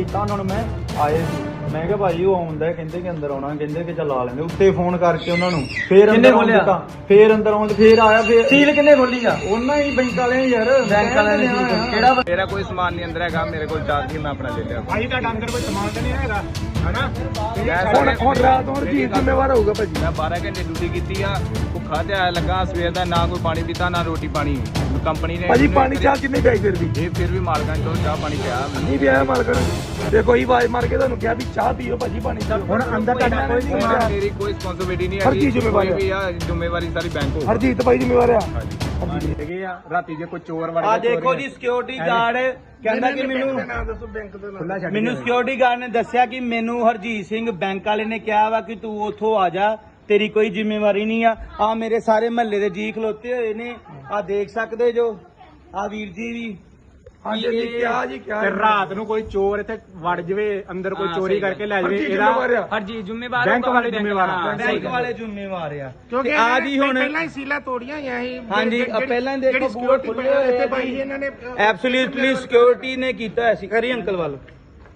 ਕੀਤਾ ਉਹਨਾਂ ਨੂੰ ਮੈਂ ਆਏ ਸੀ। ਮੈਂ ਕਿਹਾ ਭਾਈ ਉਹ ਆਉਂਦਾ ਕਹਿੰਦੇ ਕਿ ਅੰਦਰ ਆਉਣਾ ਕਹਿੰਦੇ ਕਿ ਚੱਲ ਆ ਲੈਂਦੇ। ਉੱਤੇ ਫੋਨ ਕਰਕੇ ਉਹਨਾਂ ਨੂੰ। ਫੇਰ ਕਿੰਨੇ ਅੰਦਰ ਆਉਣ ਖੋਲਿਆ? ਦਿੱਤਾ। ਫੇਰ ਅੰਦਰ ਆਉਣ ਫੇਰ ਆਇਆ ਫੇਰ ਸੀਲ ਕਿੰਨੇ ਖੋਲੀ ਆ? ਉਹਨਾਂ ਹੀ ਬੈਂਕ ਵਾਲੇ ਯਾਰ। ਬੈਂਕ ਵਾਲਿਆਂ ਨੇ ਸੀਲ ਖੋਲੀ। ਕਿਹੜਾ ਵਾ? ਮੇਰਾ ਕੋਈ ਸਮਾਨ ਨਹੀਂ ਅੰਦਰ ਹੈਗਾ ਮੇਰੇ ਕੋਲ ਚਾਰਜ ਮੈਂ ਆਪਣਾ ਲੈ ਲਿਆ। ਭਾਈ ਤੁਹਾਡਾ ਅੰਦਰ ਕੋਈ ਸਮਾਨ ਤਾਂ ਨਹੀਂ ਹੈਗਾ? ਹਨਾ? ਹੁਣ ਹੁਣ ਰਾਤ ਹੁਣ ਜੀ ਜ਼ਿੰਮੇਵਾਰ ਹੋਊਗਾ ਭਾਜੀ? ਮੈਂ 12 ਘੰਟੇ ਡਿਊਟੀ ਕੀਤੀ ਆ ਭੁੱਖਾ ਤੇ ਆਇਆ ਲੱਗਾ ਸਵੇਰ ਦਾ ਨਾ ਕੋਈ ਪਾਣੀ ਪੀਤਾ ਨਾ ਰੋਟੀ ਪਾਣੀ। ਕੰਪਨੀ ਨੇ ਭਾਜੀ ਪਾਣੀ ਚਾਹ ਕਿੰਨੀ ਪਿਆਈ ਫਿਰ ਵੀ? ਇਹ ਫਿਰ ਵੀ ਮਾਲਕਾਂ ਨੇ ਚਲੋ ਚਾਹ ਪਾਣੀ ਪਿਆ। ਨਹੀਂ ਪਿਆ ਮਾਲਕ ਨੇ। ਦੇਖੋ ਹੀ ਆਵਾਜ਼ ਮਾਰ ਕੇ ਤੁਹਾਨੂੰ ਕਿਹਾ ਵੀ ਚਾਹ ਪੀਓ ਭਾਜੀ ਪਾਣੀ ਚਾਹ ਹੁਣ ਅੰਦਰ ਤੁਹਾਡਾ ਕੋਈ ਨਹੀਂ ਮੇਰਾ- ਕੋਈ ਰਿਸਪੌਂਸਿਬਿਲਟੀ ਨਹੀਂ ਹੈਗੀ। ਜ਼ਿੰਮੇਵਾਰੀ ਕੋਈ ਵੀ ਆ। ਜ਼ਿੰਮੇਵਾਰੀ ਸਾਰੀ ਬੈਂਕ ਹੋ ਹਰਜੀਤ ਭਾਈ ਜ਼ਿੰਮੇਵਾਰ ਆ। ਹੈਗੇ ਆ। ਰਾਤੀ ਜੇ ਕੋਈ ਚੋਰ ਵੜ ਆ ਦੇਖੋ ਜੀ ਸਿਕਿਉਰਿਟੀ ਗਾਰਡ ਕਹਿੰਦਾ ਕਿ ਮੈਨੂੰ ਨਾਮ ਦੱਸੋ ਬੈਂਕ ਦਾ ਖੁੱਲਾ ਛੱਡ ਮੈਨੂੰ ਸਿਕਿਉਰਿਟੀ ਗਾਰਡ ਨੇ ਦੱਸਿਆ ਕਿ ਮੈਨੂੰ ਹਰਜੀਤ ਸਿੰਘ ਬੈਂਕ ਵਾਲੇ ਨੇ ਕਿਹਾ ਵਾ ਕਿ ਤੂੰ ਉੱਥੋਂ ਆ ਜਾ ਤੇਰੀ ਕੋਈ ਜ਼ਿੰਮੇਵਾਰੀ ਨਹੀਂ ਆ। ਆ ਮੇਰੇ ਸਾਰੇ ਮਹੱਲੇ ਦੇ ਜੀ ਖਲੋਤੇ ਹੋਏ ਨੇ। ਆ ਦੇਖ ਸਕਦੇ ਜੋ। ਆ ਵੀਰ ਜੀ ਵੀ। ਹਾਂਜੀ ਜੀ ਕਿਹਾ ਜੀ ਕਿਹਾ ਤੇ ਰਾਤ ਨੂੰ ਕੋਈ ਚੋਰ ਇੱਥੇ ਵੜ ਜਵੇ ਅੰਦਰ ਕੋਈ ਹਾਂ, ਚੋਰੀ ਸਹੀ ਕਰਕੇ ਲੈ ਜਵੇ ਹਰਜੀਤ ਇਹਦਾ ਜ਼ਿੰਮੇਵਾਰ ਆ। ਹਰਜੀ ਜ਼ਿੰਮੇਵਾਰ ਬੈਂਕ ਵਾਲੇ ਜ਼ਿੰਮੇਵਾਰ ਆ। ਬੈਂਕ ਵਾਲੇ ਜ਼ਿੰਮੇਵਾਰ ਆ। ਕਿਉਂਕਿ ਤੇ ਆ ਜੀ ਹੁਣ ਪਹਿਲਾਂ ਹੀ ਸੀਲਾ ਤੋੜੀਆਂ ਹੀ ਆ ਇਹ ਹਾਂਜੀ, ਜਿਹੜੀ- ਆ ਪਹਿਲਾਂ ਹੀ ਦੇਖੋ ਜਿਹੜੀ ਬੂਹੇ security ਹੋਏ ਆ ਇੱਥੇ ਜੀ। ਭਾਈ ਇਹਨਾਂ ਨੇ ਐਬਸੋਲੂਟਲੀ ਸਿਕਿਉਰਿਟੀ ਨੇ ਕੀਤਾ ਹੋਇਆ ਸੀ। ਕਰੀ ਅੰਕਲ ਵੱਲ।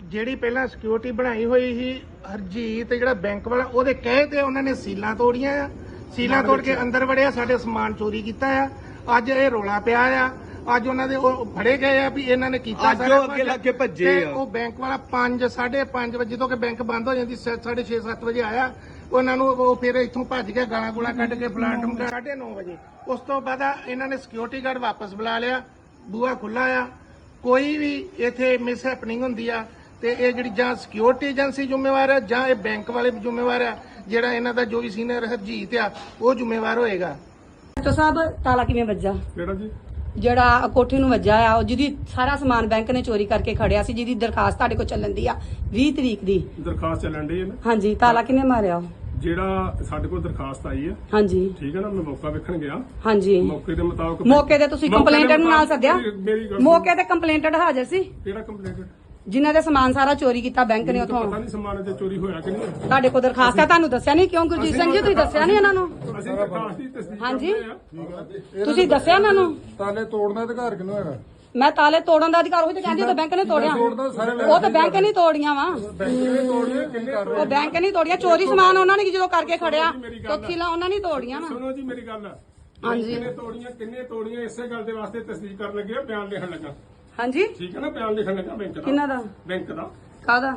ਜਿਹੜੀ ਪਹਿਲਾਂ ਸਿਕਿਉਰਿਟੀ ਬਣਾਈ ਹੋਈ ਸੀ ਹਰਜੀਤ ਜਿਹੜਾ ਬੈਂਕ ਵਾਲਾ ਉਹਦੇ ਕਹੇ ਤੇ ਉਹਨਾਂ ਨੇ ਸੀਲਾਂ ਤੋੜੀਆਂ ਆ। ਸੀਲਾਂ ਤੋੜ ਕੇ ਅੰਦਰ ਵੜਿਆ ਸਾਡੇ ਸਮਾਨ ਚੋਰੀ ਕੀਤਾ ਆ। ਅੱਜ ਇਹ ਰੋਲਾ ਪਿਆ ਆ। ਅੱਜ ਉਹਨਾਂ ਦੇ ਉਹ ਫੜੇ ਗਏ ਆ ਵੀ ਇਹਨਾਂ ਨੇ ਕੀਤਾ ਅੱਜ ਉਹ ਅੱਗੇ। ਲੱਗ ਕੇ ਭੱਜੇ ਤੇ ਆ। ਉਹ ਬੈਂਕ ਵਾਲਾ 5 5:30 ਵਜੇ ਜਦੋਂ ਕਿ ਬੈਂਕ ਬੰਦ ਹੋ ਜਾਂਦੀ 6:30 7 ਵਜੇ ਆਇਆ ਉਹਨਾਂ ਨੂੰ ਉਹ ਫਿਰ ਇੱਥੋਂ ਭੱਜ ਕੇ ਗਾਲਾਂ ਗੋਲਾ ਕੱਢ ਕੇ ਪਲਾਂਟ ਮੁਕਾ 9:30 ਵਜੇ। ਉਸ ਤੋਂ ਬਾਅਦ ਆ ਇਹਨਾਂ ਨੇ ਸਿਕਿਉਰਿਟੀ ਗਾਰਡ ਵਾਪਸ ਬੁਲਾ ਲਿਆ ਬੂਹਾ ਖੁੱਲਾ ਆ। ਕੋਈ ਵੀ ਇੱਥੇ ਮਿਸ ਹੈਪਨਿੰਗ ਹੁੰਦੀ ਆ ਤੇ ਇਹ ਜਿਹੜੀ ਜਾਂ ਸਿਕਿਉਰਿਟੀ ਏਜੰਸੀ ਜ਼ਿੰਮੇਵਾਰ ਹੈ ਜਾਂ ਇਹ ਬੈਂਕ ਵਾਲੇ ਵੀ ਜ਼ਿੰਮੇਵਾਰ ਆ ਜਿਹੜਾ ਇਹਨਾਂ ਦਾ ਜੋ ਵੀ ਸੀਨੀਅਰ ਹਰਜੀਤ ਆ ਉਹ ਜ਼ਿੰਮੇਵਾਰ ਹੋਏਗਾ। ਡਾਕਟਰ ਸਾਹਿਬ ਤਾਲਾ ਕਿਵੇਂ ਵੱਜਾ? ਕਿਹੜਾ ਜੀ? ਜਿਹੜਾ ਕੋਠੀ ਨੂੰ ਵੱਜਾ ਆ ਉਹ ਜਿਹਦੀ ਸਾਰਾ ਸਮਾਨ ਬੈਂਕ ਨੇ ਚੋਰੀ ਕਰਕੇ ਖੜਿਆ ਸੀ ਜਿਹਦੀ ਦਰਖਾਸਤ ਤੁਹਾਡੇ ਕੋਲ ਚੱਲਣ ਦੀ ਆ 20 ਤਰੀਕ ਦੀ। ਦਰਖਾਸਤ ਚੱਲਣ ਦੀ ਹੈ ਨਾ? ਹਾਂਜੀ ਤਾਲਾ ਕਿਨੇ ਮਾਰਿਆ ਉਹ? ਜਿਹੜਾ ਸਾਡੇ ਕੋਲ ਦਰਖਾਸਤ ਆਈ ਹੈ। ਹਾਂਜੀ। ਠੀਕ ਹੈ ਨਾ ਮੈਂ ਮੌਕਾ ਵੇਖਣ ਗਿਆ। ਹਾਂਜੀ। ਮੌਕੇ ਦੇ ਮੁਤਾਬਕ ਮੌਕੇ ਤੇ ਤੁਸੀਂ ਕੰਪਲੇਂਟਰ ਨੂੰ ਨਾਲ ਸੱਦਿਆ? ਮੇਰੀ- ਮੇਰੀ ਗੱਲ ਮੌਕੇ ਤੇ ਕੰਪਲੇਂਟਰ ਹਾਜ਼ਰ ਸੀ? ਕਿਹੜਾ ਕੰਪਲੇਂਟ ਜਿਨ੍ਹਾਂ ਦੇ ਸਮਾਨ ਸਾਰਾ ਚੋਰੀ ਕੀਤਾ ਬੈਂਕ ਨੇ ਪਤਾ ਉਥੋਂ। ਨਹੀਂ ਸਮਾਨ ਤੇ ਚੋਰੀ ਹੋਇਆ ਕਿ ਨਹੀਂ ਤੁਹਾਡੇ ਕੋਲ ਦਰਖਾਸਤ ਹੈ ਤੁਹਾਨੂੰ ਦੱਸਿਆ ਨਹੀਂ ਕਿਉਂ ਗੁਰਜੀਤ ਸਿੰਘ ਜੀ? ਤੁਸੀਂ ਦੱਸਿਆ ਨਹੀਂ ਇਹਨਾਂ ਨੂੰ? ਅਸੀਂ ਦਰਖਾਸਤ ਦੀ ਤਸਦੀਕ ਹਾਂਜੀ। ਕਰਦੇ ਆ। ਤੁਸੀਂ ਦੱਸਿਆ ਇਹਨਾਂ ਨੂੰ? ਤਾਲੇ ਤੋੜਨ ਦਾ ਅਧਿਕਾਰ ਕਿਹਨੂੰ ਹੈਗਾ? ਮੈਂ ਤਾਲੇ ਤੋੜਨ ਦਾ ਅਧਿਕਾਰ ਉਹੀ ਤਾਂ ਕਹਿੰਦੀ ਉਹ ਤਾਂ ਬੈਂਕ ਨੇ ਤੋੜਿਆ। ਉਹ ਤਾਂ ਬੈਂਕ ਨੇ ਤੋੜੀਆਂ। ਵਾ। ਉਹ ਬੈਂਕ ਨੇ ਤੋੜੀਆਂ ਚੋਰੀ ਸਮਾਨ ਉਹਨਾਂ ਨੇ ਜਦੋਂ ਕਰਕੇ ਖੜਿਆ ਤੋਥੀਲਾ ਉਹਨਾਂ ਨੇ ਤੋੜੀਆਂ ਵਾ। ਸੁਣੋ ਜੀ ਮੇਰੀ ਗੱਲ। ਹਾਂਜੀ। ਕਿੰਨੇ ਤੋੜੀਆਂ ਕਿੰਨੇ ਤੋੜੀਆਂ ਇਸੇ ਗੱਲ ਦੇ ਵਾਸਤੇ ਤਸਦੀਕ ਕਰਨ ਲੱਗੇ ਆ ਬਿਆਨ ਲਿਖਣ ਲੱਗਾ। ਹਾਂਜੀ? ਠੀਕ ਹੈ ਨਾ ਬਿਆਨ ਲਿਖਣ ਲੱਗਾ ਬੈਂਕ ਦਾ। ਕਿਹਨਾਂ ਦਾ? ਬੈਂਕ ਦਾ। ਕਾਦਾ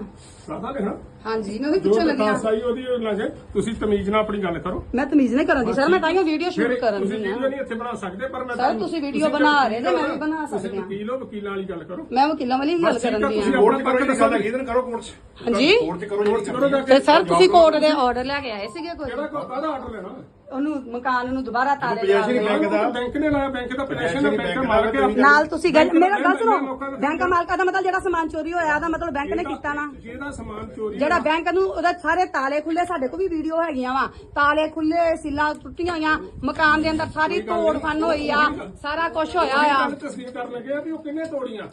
ਸਾਦਾ ਲਿਖਣਾ? ਹਾਂਜੀ ਮੈਂ ਵੀ ਜੋ ਪੁੱਛਣ ਦਰਖਾਸਤ ਆਈ ਉਹਦੀ ਲੱਗੇ ਤੁਸੀਂ ਤਮੀਜ਼ ਨਾਲ ਆਪਣੀ ਗੱਲ ਕਰੋ। ਮੈਂ ਤਮੀਜ਼ ਨਹੀਂ ਕਰਨ ਦੀ ਸਰ ਮੈਂ ਤਾਂ ਹੀ ਵੀਡੀਓ ਫਿਰ ਕਰਨ ਤੁਸੀਂ ਦੀ ਵੀਡੀਓ ਆ ਨਹੀਂ ਇੱਥੇ ਬਣਾ ਸਕਦੇ ਪਰ ਮੈਂ ਸਰ, ਤੁਹਾਨੂੰ- ਤੁਸੀਂ ਵੀਡੀਓ ਤੁਸੀਂ ਬਣਾ ਰਹੇ ਵਕੀਲ ਮੈਂ ਵੀ ਹੋ, ਬਣਾ ਤੁਸੀਂ ਸਕਦੀ ਹਾਂ। ਵਕੀਲ ਹੋ ਵਕੀਲਾਂ ਵਾਲੀ ਗੱਲ ਕਰੋ। ਮੈਂ ਵਕੀਲਾਂ ਵਾਲੀ ਗੱਲ ਕਰਨ ਦੀ ਤੁਸੀਂ ਆ ਕੋਰਟ ਕਰਕੇ ਦੱਸੋ ਇਹਦਨ ਕਰੋ ਕੋਰਟ ਚ। ਹਾਂਜੀ। ਕੋਰਟ ਚ ਕਰੋ ਜਿਹੜੀ ਕਰੋ ਜਾ ਤੇ ਕੇ। ਸਰ ਤੁਸੀਂ ਕੋਰਟ ਦੇ ਆਰਡਰ ਲੈ ਕੇ ਆਏ ਸੀਗੇ ਕੋਈ? ਕਿਹੜਾ ਕੋ ਕਾਹਦਾ ਆਰਡਰ ਲੈਣਾ? ਉਹਨੂੰ ਮਕਾਨ ਨੂੰ ਦੁਬਾਰਾ ਤਾਲੇ ਲਾ ਬੈਂਕ ਦਾ। ਬੈਂਕ ਨੇ ਲਾਇਆ ਬੈਂਕ ਦਾ ਪੋਜੀਸ਼ਨ ਬੈਂਕ ਮਾਲਕ ਦਾ ਹੈ ਨਾਲ ਤੁਸੀਂ ਗੱਲ ਮੇਰਾ ਗੱਲ ਸੁਣੋ। ਬੈਂਕ ਮਾਲਕਾ ਦਾ ਮਤਲਬ ਜਿਹੜਾ ਸਮਾਨ ਚੋਰੀ ਹੋਇਆ ਦਾ ਮਤਲਬ ਬੈਂਕ ਨੇ ਕੀਤਾ ਨਾ। ਜਿਹਦਾ ਸਮਾਨ ਚੋਰੀ ਜਿਹੜਾ ਬੈਂਕ ਨੂੰ ਉਹਦੇ ਸਾਰੇ ਤਾਲੇ ਖੁੱਲੇ ਸਾਡੇ ਕੋਲ ਵੀ ਵੀਡੀਓ ਹੈਗੀਆਂ ਵਾ। ਤਾਲੇ ਖੁੱਲੇ ਸਿੱਲਾਂ ਟੁੱਟੀਆਂ ਹੋਈਆਂ ਮਕਾਨ ਦੇ ਅੰਦਰ ਸਾਰੀ ਤੋੜ ਫੰਨ ਹੋਈ ਆ ਸਾਰਾ ਕੁਝ ਹੋਇਆ ਆ। ਤਸਦੀਕ ਕਰਨ ਲੱਗੇ ਆ ਵੀ ਉਹ ਕਿੰਨੇ ਤੋੜੀਆਂ?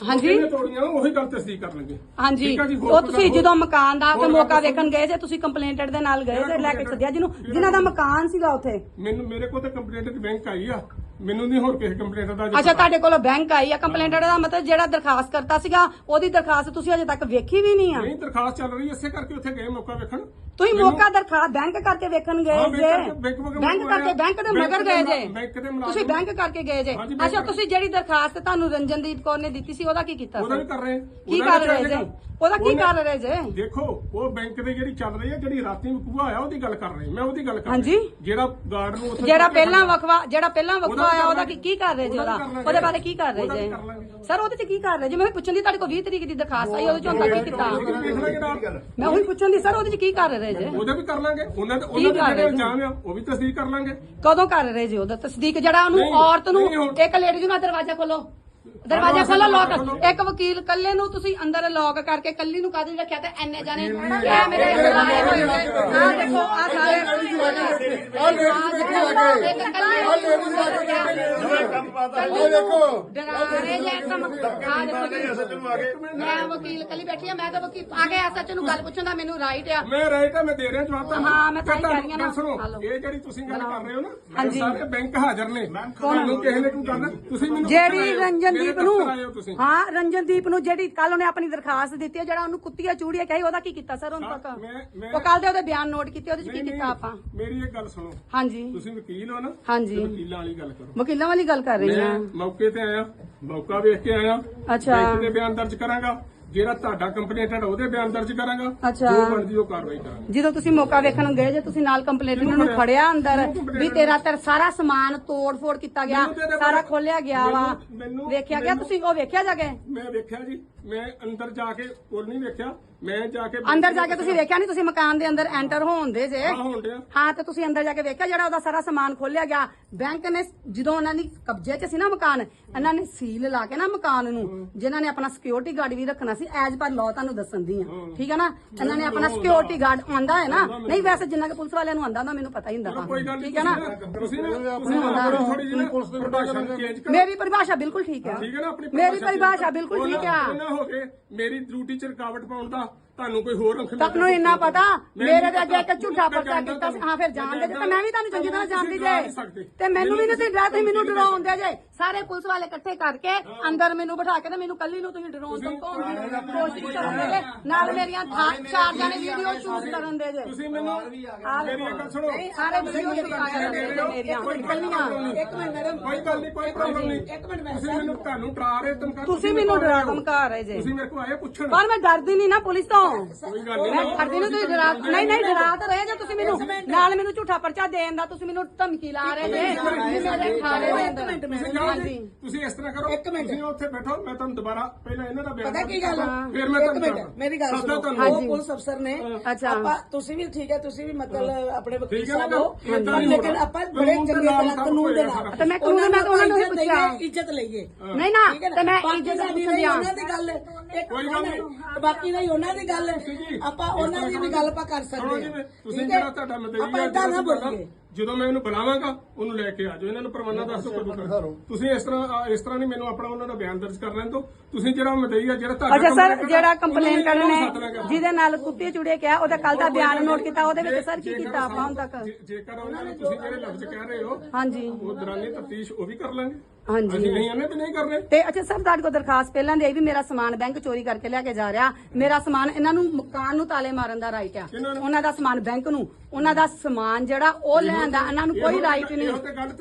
ਹਾਂਜੀ? ਕਿੰਨੇ ਤੋੜੀਆਂ? ਉਹੀ ਗੱਲ ਤਸਦੀਕ ਲੱਗੇ ਹਾਂਜੀ। ਠੀਕ ਆ ਜੀ, ਹੋਰ ਉਹ ਕੋਈ ਤੁਸੀਂ ਗੱਲ- ਜਦੋਂ ਮਕਾਨ ਦਾ ਤੇ ਹੋਰ ਮੌਕਾ ਵੇਖਣ ਗਏ ਜੇ ਤੁਸੀਂ ਕੰਪਲੇਂਟਡ ਦੇ ਨਾਲ ਗਏ ਤੇ ਲੈ ਕੇ ਸੱਦਿਆ ਜਿਹਨੂੰ ਜਿਨ੍ਹਾਂ ਦਾ ਮਕਾਨ ਸੀਗਾ ਉੱਥੇ? ਮੈਨੂੰ ਮੇਰੇ ਕੋਲ ਤਾਂ ਕੰਪਲੇਂਟ ਦੀ ਬੈਂਕ ਆਈ ਆ। ਮੈਨੂੰ ਨਹੀਂ ਹੋਰ ਕਿਸੇ ਕੰਪਲੇਂਟ ਦਾ ਅੱਛਾ ਤੁਹਾਡੇ ਕੋਲ ਬੈਂਕ ਆਈ ਆ। ਕੰਪਲੇਂਟਡ ਦਾ ਮਤਲਬ ਜਿਹੜਾ ਦਰਖਾਸਤ ਕਰਤਾ ਸੀਗਾ ਉਹਦੀ ਦਰਖਾਸਤ ਤੁਸੀਂ ਅਜੇ ਤੱਕ ਵੇਖੀ ਵੀ ਨਹੀਂ ਆ? ਨਹੀਂ ਦਰਖਾਸਤ ਚੱਲ ਰਹੀ ਹੈ, ਇਸੇ ਕਰਕੇ ਉੱਥੇ ਗਏ ਮੌਕਾ ਵੇਖਣ। ਤੁਸੀਂ ਮੌਕਾ ਦਰਖਾਸਤ ਬੈਂਕ ਕਰਕੇ ਵੇਖਣ ਗਏ ਜੇ। ਬੈਂਕ ਕਰਕੇ- ਬੈਂਕ ਆਇਆ। ਦੇ ਮਗਰ ਗਏ ਜੇ। ਤੁਸੀਂ ਬੈਂਕ ਕਰਕੇ ਗਏ ਜੇ। ਅੱਛਾ ਤੁਸੀਂ ਜਿਹੜੀ ਦਰਖਾਸਤ ਤੁਹਾਨੂੰ ਰੰਜਨਦੀਪ ਕੌਰ ਨੇ ਦਿੱਤੀ ਸੀ ਉਹਦਾ ਕੀ ਕੀਤਾ ਉਹਦਾ? ਵੀ ਕਰ ਰਹੇ। ਕੀ ਕਰ ਰਹੇ ਜੇ? ਉਹਦਾ ਕੀ ਕਰ ਰਹੇ ਜੇ? ਦੇਖੋ ਉਹ ਬੈਂਕ ਦੀ ਜਿਹੜੀ ਚੱਲ ਰਹੀ ਹੈ ਜਿਹੜੀ ਰਾਤੀ ਵਕੂਆ ਹੋਇਆ ਉਹਦੀ ਗੱਲ ਕਰ ਰਹੇ। ਮੈਂ ਉਹਦੀ ਗੱਲ ਕਰ ਹਾਂਜੀ। ਜਿਹੜਾ ਗਾਰਡ ਨੂੰ ਉੱਥੇ ਜਿਹੜਾ ਪਹਿਲਾਂ ਵਕਵਾ ਜਿਹੜਾ ਪਹਿਲਾਂ ਵਕਵਾ ਆਇਆ ਉਹਦਾ। ਕੀ ਕੀ ਕਰ ਰਹੇ ਜੀ ਉਹਦਾ ਉਹਦਾ? ਬਾਰੇ ਕੀ ਕਰ ਰਹੇ ਜੇ। ਸਰ ਉਹਦੇ ਚ ਕੀ ਕਰ ਰਹੇ ਜੀ? ਮੈਂ ਪੁੱਛਣ ਦੀ ਤੁਹਾਡੇ ਕੋਲ 20 ਤਰੀਕ ਦੀ ਦਰਖਾਸਤ ਆਈ ਉਹਦੇ ਚ ਹੁੰਦਾ ਕੀ ਕੀਤਾ? ਮੈਂ ਉਹੀ ਪੁੱਛਣ ਦੀ ਸਰ ਉਹਦੇ ਚ ਕੀ ਕਰ ਰਹੇ ਜੇ? ਉਹਦੇ ਵੀ ਕਰ ਲਾਂਗੇ। ਉਹਨਾਂ ਦੇ ਉਹਨਾਂ ਦੇ ਜਿਹੜੇ ਰਹੇ ਜੀ? ਇਲਜ਼ਾਮ ਆ ਉਹ ਵੀ ਤਸਦੀਕ ਕਰ ਲਾਂਗੇ। ਕਦੋਂ ਕਰ ਰਹੇ ਜੀ ਉਹਦਾ? ਤਸਦੀਕ ਜਿਹੜਾ ਉਹਨੂੰ ਔਰਤ ਨੂੰ ਇੱਕ ਲੇਡੀ ਨੂੰ ਦਰਵਾਜ਼ਾ ਖੋਲੋ। ਦਰਵਾਜ਼ਾ ਖੋਲੋ ਲੋਕ ਇੱਕ ਵਕੀਲ ਕੱਲੇ ਨੂੰ ਤੁਸੀਂ ਅੰਦਰ ਲੌਕ ਕਰਕੇ ਕੱਲੀ ਨੂੰ ਕਾਦੀ ਰੱਖਿਆ ਤੇ ਐਨੇ ਜਾਣੇ ਕਿਆ ਮੇਰੇ ਲਾਏ ਹੋਏ ਨੇ ਆ ਦੇਖੋ ਆ ਸਾਰੇ ਆ ਦੇਖੋ ਇੱਕ ਕੱਲੀ ਡਰਾ ਰਹੇ ਜੇ ਕੰਮ ਆ ਦੇਖੋ। ਜੀ। ਮੈਂ ਵਕੀਲ ਕੱਲੀ ਬੈਠੀ ਆ ਮੈਂ ਤਾਂ ਵਕੀਲ ਆ ਕੇ ਐਸਐਚ ਨੂੰ ਗੱਲ ਪੁੱਛਣ ਦਾ ਮੈਨੂੰ ਰਾਈਟ ਆ। ਮੈਂ ਰਾਈਟ ਆ ਮੈਂ ਦੇ ਰਿਹਾ ਜਵਾਬ ਹਾਂ, ਤਾਂ ਨਾ। ਸੁਣੋ। ਇਹ ਜਿਹੜੀ ਤੁਸੀਂ ਗੱਲ ਕਰ ਰਹੇ ਹੋ ਨਾ ਹਾਂਜੀ। ਸਾਰੇ ਬੈਂਕ ਹਾਜ਼ਰ ਨੇ। ਤੁਹਾਨੂੰ ਕਿਸੇ ਨੇ ਕੋਈ ਗੱਲ ਤੁਸੀਂ ਮੈਨੂੰ ਜਿਹੜੀ ਰੰਜਨਦੀਪ ਰੰਜਨਦੀਪ ਦਫ਼ਤਰ ਨੂੰ। ਹੋ ਰੰਜਨਦੀਪ ਨੂੰ ਜਿਹੜੀ ਕੱਲ ਉਹਨੇ ਆਪਣੀ ਦਰਖਾਸਤ ਦਿੱਤੀ ਹੈ ਜਿਹੜਾ ਉਹਨੂੰ ਕੁੱਤੀਆਂ ਚੂੜੀਆਂ ਕਹੀ ਉਹਦਾ ਕੀ ਕੀਤਾ ਸਰ ਹੁਣ ਤੱਕ? ਉਹ ਕੱਲ ਦੇ ਉਹਦੇ ਬਿਆਨ ਨੋਟ ਕੀਤੇ ਉਹਦੇ ਚ ਕੀ ਕੀਤਾ ਆਪਾਂ? ਮੇਰੀ ਇੱਕ ਗੱਲ ਸੁਣੋ। ਹਾਂਜੀ। ਤੁਸੀਂ ਵਕੀਲ ਹੋ ਨਾ ਹਾਂਜੀ। ਵਕੀਲਾਂ ਵਾਲੀ ਗੱਲ ਕਰੋ। ਵਕੀਲਾਂ ਵਾਲੀ ਗੱਲ ਕਰ ਰਹੀ ਹਾਂ। ਮੌਕੇ ਤੇ ਆਇਆ ਮੌਕਾ ਵੇਖ ਕੇ ਆਇਆ ਅੱਛਾ। ਬਿਆਨ ਦਰਜ ਕਰਾਂਗਾ। ਜਿਹੜਾ ਤੁਹਾਡਾ ਕੰਪਲੇਂਟ ਹੈ ਉਹਦੇ ਬਿਆਨ ਦਰਜ ਕਰਾਂਗਾ। ਅੱਛਾ। ਜੋ ਬਣਦੀ ਉਹ ਕਾਰਵਾਈ ਕਰਾਂਗਾ। ਜਦੋਂ ਤੁਸੀਂ ਮੌਕਾ ਵੇਖਣ ਗਏ ਜੇ ਤੁਸੀਂ ਨਾਲ ਕੰਪਲੇਂਟ ਨੂੰ ਖੜਿਆ ਅੰਦਰ ਵੀ ਤੇਰਾ ਤੇਰਾ ਸਾਰਾ ਸਮਾਨ ਤੋੜ ਫੋੜ ਕੀਤਾ ਗਿਆ ਮੈਨੂੰ ਸਾਰਾ ਬਾਰੇ- ਖੋਲਿਆ ਗਿਆ ਵਾ। ਮੈਨੂੰ- ਮੈਨੂੰ- ਵੇਖਿਆ ਗਿਆ? ਮੈਨੂੰ- ਤੁਸੀਂ ਉਹ ਵੇਖਿਆ ਜਾ ਕੇ? ਮੈਂ ਵੇਖਿਆ ਜੀ। ਮੈਂ ਅੰਦਰ ਜਾ ਕੇ ਉਹ ਨਹੀਂ ਵੇਖਿਆ। ਮੈਂ ਜਾ ਕੇ ਅੰਦਰ ਜਾ ਕੇ ਤੁਸੀਂ ਵੇਖਿਆ ਨਹੀਂ? ਤੁਸੀਂ ਮਕਾਨ ਦੇ ਅੰਦਰ ਐਂਟਰ ਹੋਣ ਦੇ ਜੇ। ਹਾਂ ਹੋਣ ਡਿਆ। ਹਾਂ ਤੇ ਤੁਸੀਂ ਅੰਦਰ ਜਾ ਕੇ ਵੇਖਿਆ ਜਿਹੜਾ ਉਹਦਾ ਸਾਰਾ ਸਮਾਨ ਖੋਲਿਆ ਗਿਆ? ਬੈਂਕ ਨੇ ਜਦੋਂ ਉਹਨਾਂ ਦੀ ਕਬਜ਼ੇ 'ਚ ਸੀ ਨਾ ਮਕਾਨ ਇਹਨਾਂ ਨੇ ਸੀਲ ਲਾ ਕੇ ਨਾ ਮਕਾਨ ਨੂੰ ਜਿਨ੍ਹਾਂ ਨੇ ਆਪਣਾ ਸਿਕਿਉਰਿਟੀ ਗਾਰਡ ਵੀ ਰੱਖਣਾ ਸੀ ਐਜ ਪਰ ਲਾਅ ਤੁਹਾਨੂੰ ਦੱਸਣ ਦੀ ਆ। ਠੀਕ ਹੈ ਨਾ? ਇਹਨਾਂ ਨੇ ਆਪਣਾ ਸਿਕਿਉਰਿਟੀ ਗਾਰਡ ਆਂਦਾ ਹੈ ਨਾ? ਨਹੀਂ ਵੈਸੇ ਜਿੰਨਾ ਕਿ ਪੁਲਿਸ ਵਾਲਿਆਂ ਨੂੰ ਆਂਦਾ ਹੁੰਦਾ ਮੈਨੂੰ ਪਤਾ ਹੀ ਹੁੰਦਾ ਕੋਈ ਗੱਲ ਵਾ ਨਹੀਂ ਠੀਕ ਹੈ ਨਾ? ਤੁਸੀਂ ਨਾ ਤੁਸੀਂ ਨਾ ਥੋੜੀ ਜਿਹੀ ਪੁਲਿਸ ਦੇ ਪ੍ਰਸ਼ਾਸਨ ਚੇਂਜ ਕਰੋ। ਮੇਰੀ ਪਰਿਭਾਸ਼ਾ ਬਿਲਕੁਲ ਠੀਕ ਹੈ। ਠੀਕ ਹੈ ਨਾ ਆਪਣੀ ਮੇਰੀ ਪਰਿਭਾਸ਼ਾ ਬਿਲਕੁਲ ਠੀਕ ਆ ਨਾ ਹੋ ਮੇਰੀ ਡਿਊਟੀ ਚ ਰੁਕਾਵਟ ਪਾਉਣ ਦਾ ਤੁਹਾਨੂੰ ਕੋਈ ਹੋਰ ਅੰਖ ਤੁਹਾਨੂੰ ਇੰਨਾ ਪਤਾ? ਮੇਰੇ ਦੇ ਅੱਗੇ ਇੱਕ। ਝੂਠਾ ਮੈਂ ਪਰਚਾ ਕੀਤਾ ਸੀ। ਹਾਂ ਫਿਰ ਜਾਣਦੇ ਜੇ। ਤੇ ਮੈਂ ਵੀ ਤੁਹਾਨੂੰ ਚੰਗੀ ਤਰ੍ਹਾਂ ਜਾਣਦੀ ਜੇ। ਤੇ ਮੈਨੂੰ ਵੀ ਨਹੀਂ ਤੁਸੀਂ ਡਰਾ ਤੁਸੀਂ ਮੈਨੂੰ ਡਰਾਉਂਦੇ ਜੇ। ਸਾਰੇ ਪੁਲਿਸ ਵਾਲੇ ਇਕੱਠੇ ਕਰਕੇ ਅੰਦਰ ਮੈਨੂੰ ਬਿਠਾ ਕੇ ਤੇ ਮੈਨੂੰ ਕੱਲੀ ਨੂੰ ਤੁਸੀਂ ਡਰਾਉਣ ਤੋਂ ਦੀ ਕੋਸ਼ਿਸ਼ ਕਰਦੇ ਜੇ। ਨਾਲ ਮੇਰੀਆਂ ਚਾਰ ਜਾਣੇ ਵੀਡੀਓ ਸ਼ੂਟ ਕਰਨ ਦੇ ਜੇ। ਤੁਸੀਂ ਮੈਨੂੰ ਮੇਰੀ ਇੱਕ ਗੱਲ ਸੁਣੋ। ਸਾਰੇ ਵੀਡੀਓ ਦਿਖਾ ਕਰਦੇ ਜੇ ਮੇਰੀਆਂ ਇੱਕ ਮਿੰਟ ਮੈਡਮ ਕੋਈ ਗੱਲ ਨਹੀਂ ਕੋਈ ਪ੍ਰੋਬਲਮ ਨਹੀਂ। ਇੱਕ ਮਿੰਟ ਤੁਸੀਂ ਮੈਨੂੰ ਤੁਹਾਨੂੰ ਡਰਾ ਰਹੇ ਧਮਕਾ ਤੁਸੀਂ ਮੈਨੂੰ ਡਰਾ ਧਮਕਾ ਰਹੇ ਜੇ। ਤੁਸੀਂ ਮੇਰੇ ਕੋਲ ਆਏ ਪੁੱਛਣ। ਪਰ ਮੈਂ ਡਰਦੀ ਨਹੀਂ ਨਾ ਪੁਲਿਸ ਤੋਂ। ਮੈਂ ਡਰਦੀ ਨਹੀਂ ਤੁਸੀਂ ਡਰਾ ਨਹੀਂ ਨਹੀਂ ਡਰਾ ਤਾਂ ਰਹੇ ਜੇ ਤੁਸੀਂ ਮੈਨੂੰ ਨਾਲ ਮੈਨੂੰ ਝੂਠਾ ਪਰਚਾ ਦੇਣ ਦਾ ਤੁਸੀਂ ਮੈਨੂੰ ਧਮਕੀ ਲਾ ਰਹੇ ਜੇ। ਵੀ ਮੇਰੇ ਖਾਣੇ ਦੇ ਅੰਦਰ। ਤੁਸੀਂ ਹਾਂਜੀ। ਜੀ, ਤੁਸੀਂ ਇਸ ਤਰ੍ਹਾਂ ਕਰੋ। ਤੁਸੀਂ ਉੱਥੇ ਬੈਠੋ ਮੈਂ ਤੁਹਾਨੂੰ ਦੁਬਾਰਾ ਪਹਿਲਾਂ ਇਹਨਾਂ ਦਾ ਬਿਆਨ ਪਤਾ ਕੀ ਗੱਲ ਆ? ਫਿਰ ਮੈਂ ਇੱਕ ਤੁਹਾਨੂੰ ਮਿੰਟ ਮੇਰੀ ਗੱਲ ਦੱਸਦਾ ਸੁਣੋ। ਤੁਹਾਨੂੰ। ਉਹ ਪੁਲਿਸ ਅਫਸਰ ਨੇ। ਅੱਛਾ। ਆਪਾਂ ਤੁਸੀਂ ਵੀ ਠੀਕ ਹੈ ਤੁਸੀਂ ਵੀ ਮਤਲਬ ਆਪਣੇ ਵਕੀਲ ਠੀਕ ਹੈ ਨਾ, ਸਾਹਿਬ ਹੋ। ਏਦਾਂ ਪਰ ਨਹੀਂ ਲੇਕਿਨ ਹੋਣਾ। ਆਪਾਂ ਬੜੇ ਕਾਨੂੰਨ ਦੇ ਚੰਗੇ ਨਾਲ ਤਰ੍ਹਾਂ ਸਭ ਕਾਨੂੰਨ ਦੇ ਕੁਝ ਨਾਲ ਤੇ ਮੈਂ ਕਾਨੂੰਨ ਮੈਂ ਤਾਂ ਉਹਨਾਂ ਨੂੰ ਹੀ ਇੱਜ਼ਤ ਪੁੱਛਿਆ। ਦੇਈਏ, ਇੱਜ਼ਤ ਲਈਏ ਨਹੀਂ ਨਾ ਹੈ ਤੇ ਮੈਂ ਇੱਜ਼ਤ ਪੁੱਛਣ ਦਿਆਂ ਉਹਨਾਂ ਦੀ ਗੱਲ। ਇੱਕ ਕੋਈ ਗੱਲ ਨਹੀਂ। ਬਾਕੀ ਨਹੀਂ ਉਹਨਾਂ ਦੀ ਗੱਲ ਆਪਾਂ ਉਹਨਾਂ ਦੀ ਵੀ ਗੱਲ ਆਪਾਂ ਕਰ ਸਕਦੇ ਹਾਂ ਤੁਸੀਂ? ਜਿਹੜਾ ਤੁਹਾਡਾ ਮਦਈ ਆਪਾਂ ਏਦਾਂ ਨਾ ਬੋਲੀਏ ਜਦੋਂ ਮੈਂ ਇਹਨੂੰ ਬੁਲਾਵਾਂਗਾ ਉਹਨੂੰ ਲੈ ਕੇ ਆ ਜਾਓ। ਇਹਨਾਂ ਨੂੰ ਪਰਵਾਨਾ ਦੱਸ ਦਿਓ ਕਦੋਂ ਕਰੋ। ਤੁਸੀਂ ਇਸ ਤਰ੍ਹਾਂ ਆ, ਇਸ ਤਰ੍ਹਾਂ ਨਹੀਂ ਮੈਨੂੰ ਆਪਣਾ ਉਹਨਾਂ ਦਾ ਬਿਆਨ ਦਰਜ ਕਰ ਲੈਣ ਦਿਓ ਤੁਸੀਂ ਜਿਹੜਾ ਮਦਈ ਹੈ ਜਿਹੜਾ ਤੁਹਾਡਾ ਅੱਛਾ ਸਰ ਜਿਹੜਾ ਕਰਨਾ, ਕੰਪਲੇਨ ਕਰਨ ਉਹਨੂੰ ਸੱਦ ਲਿਆ ਨੇ। ਜਿਹਦੇ ਨਾਲ ਕੁੱਤੇ ਚੁੜੇ ਕਿਹਾ ਉਹਦਾ ਕੱਲ ਦਾ ਬਿਆਨ ਨੋਟ ਕੀਤਾ ਉਹਦੇ ਵਿੱਚ ਸਰ ਕੀ ਜੇਕਰ ਕੀਤਾ ਆਪਾਂ ਹੁਣ ਤੱਕ? ਜੇ- ਜੇਕਰ ਉਹਨਾਂ ਨੇ ਤੁਸੀਂ ਜਿਹੜੇ ਲਫ਼ਜ਼ ਕਹਿ ਰਹੇ ਹੋ ਹਾਂਜੀ। ਉਹ ਦੌਰਾਨੇ ਤਫਤੀਸ਼ ਉਹ ਵੀ ਕਰ ਲਾਂਗੇ। ਹਾਂਜੀ। ਅਸੀਂ ਨਹੀਂ ਇਹਨੇ ਵੀ ਨਹੀਂ ਕਰ ਰਹੇ ਤੇ ਅੱਛਾ ਸਰ ਤੁਹਾਡੇ ਕੋਲ ਦਰਖਾਸਤ ਪਹਿਲਾਂ ਦੀ ਆਈ ਵੀ ਮੇਰਾ ਸਮਾਨ ਬੈਂਕ ਚੋਰੀ ਕਰਕੇ ਲਿਆ ਕੇ ਜਾ ਰਿਹਾ। ਮੇਰਾ ਸਮਾਨ ਇਹਨਾਂ ਨੂੰ ਮਕਾਨ ਨੂੰ ਤਾਲੇ ਮਾਰਨ ਦਾ ਰਾਈਟ ਆ? ਉਹਨਾਂ ਦਾ ਸਮਾਨ ਬੈਂਕ ਨੂੰ ਉਹਨਾਂ ਦਾ ਸਮਾਨ ਜਿਹੜਾ ਉਹ ਲੈਣ ਦਾ ਇਹਨਾਂ ਨੂੰ ਕੋਈ ਰਾਈਟ ਨਹੀਂ।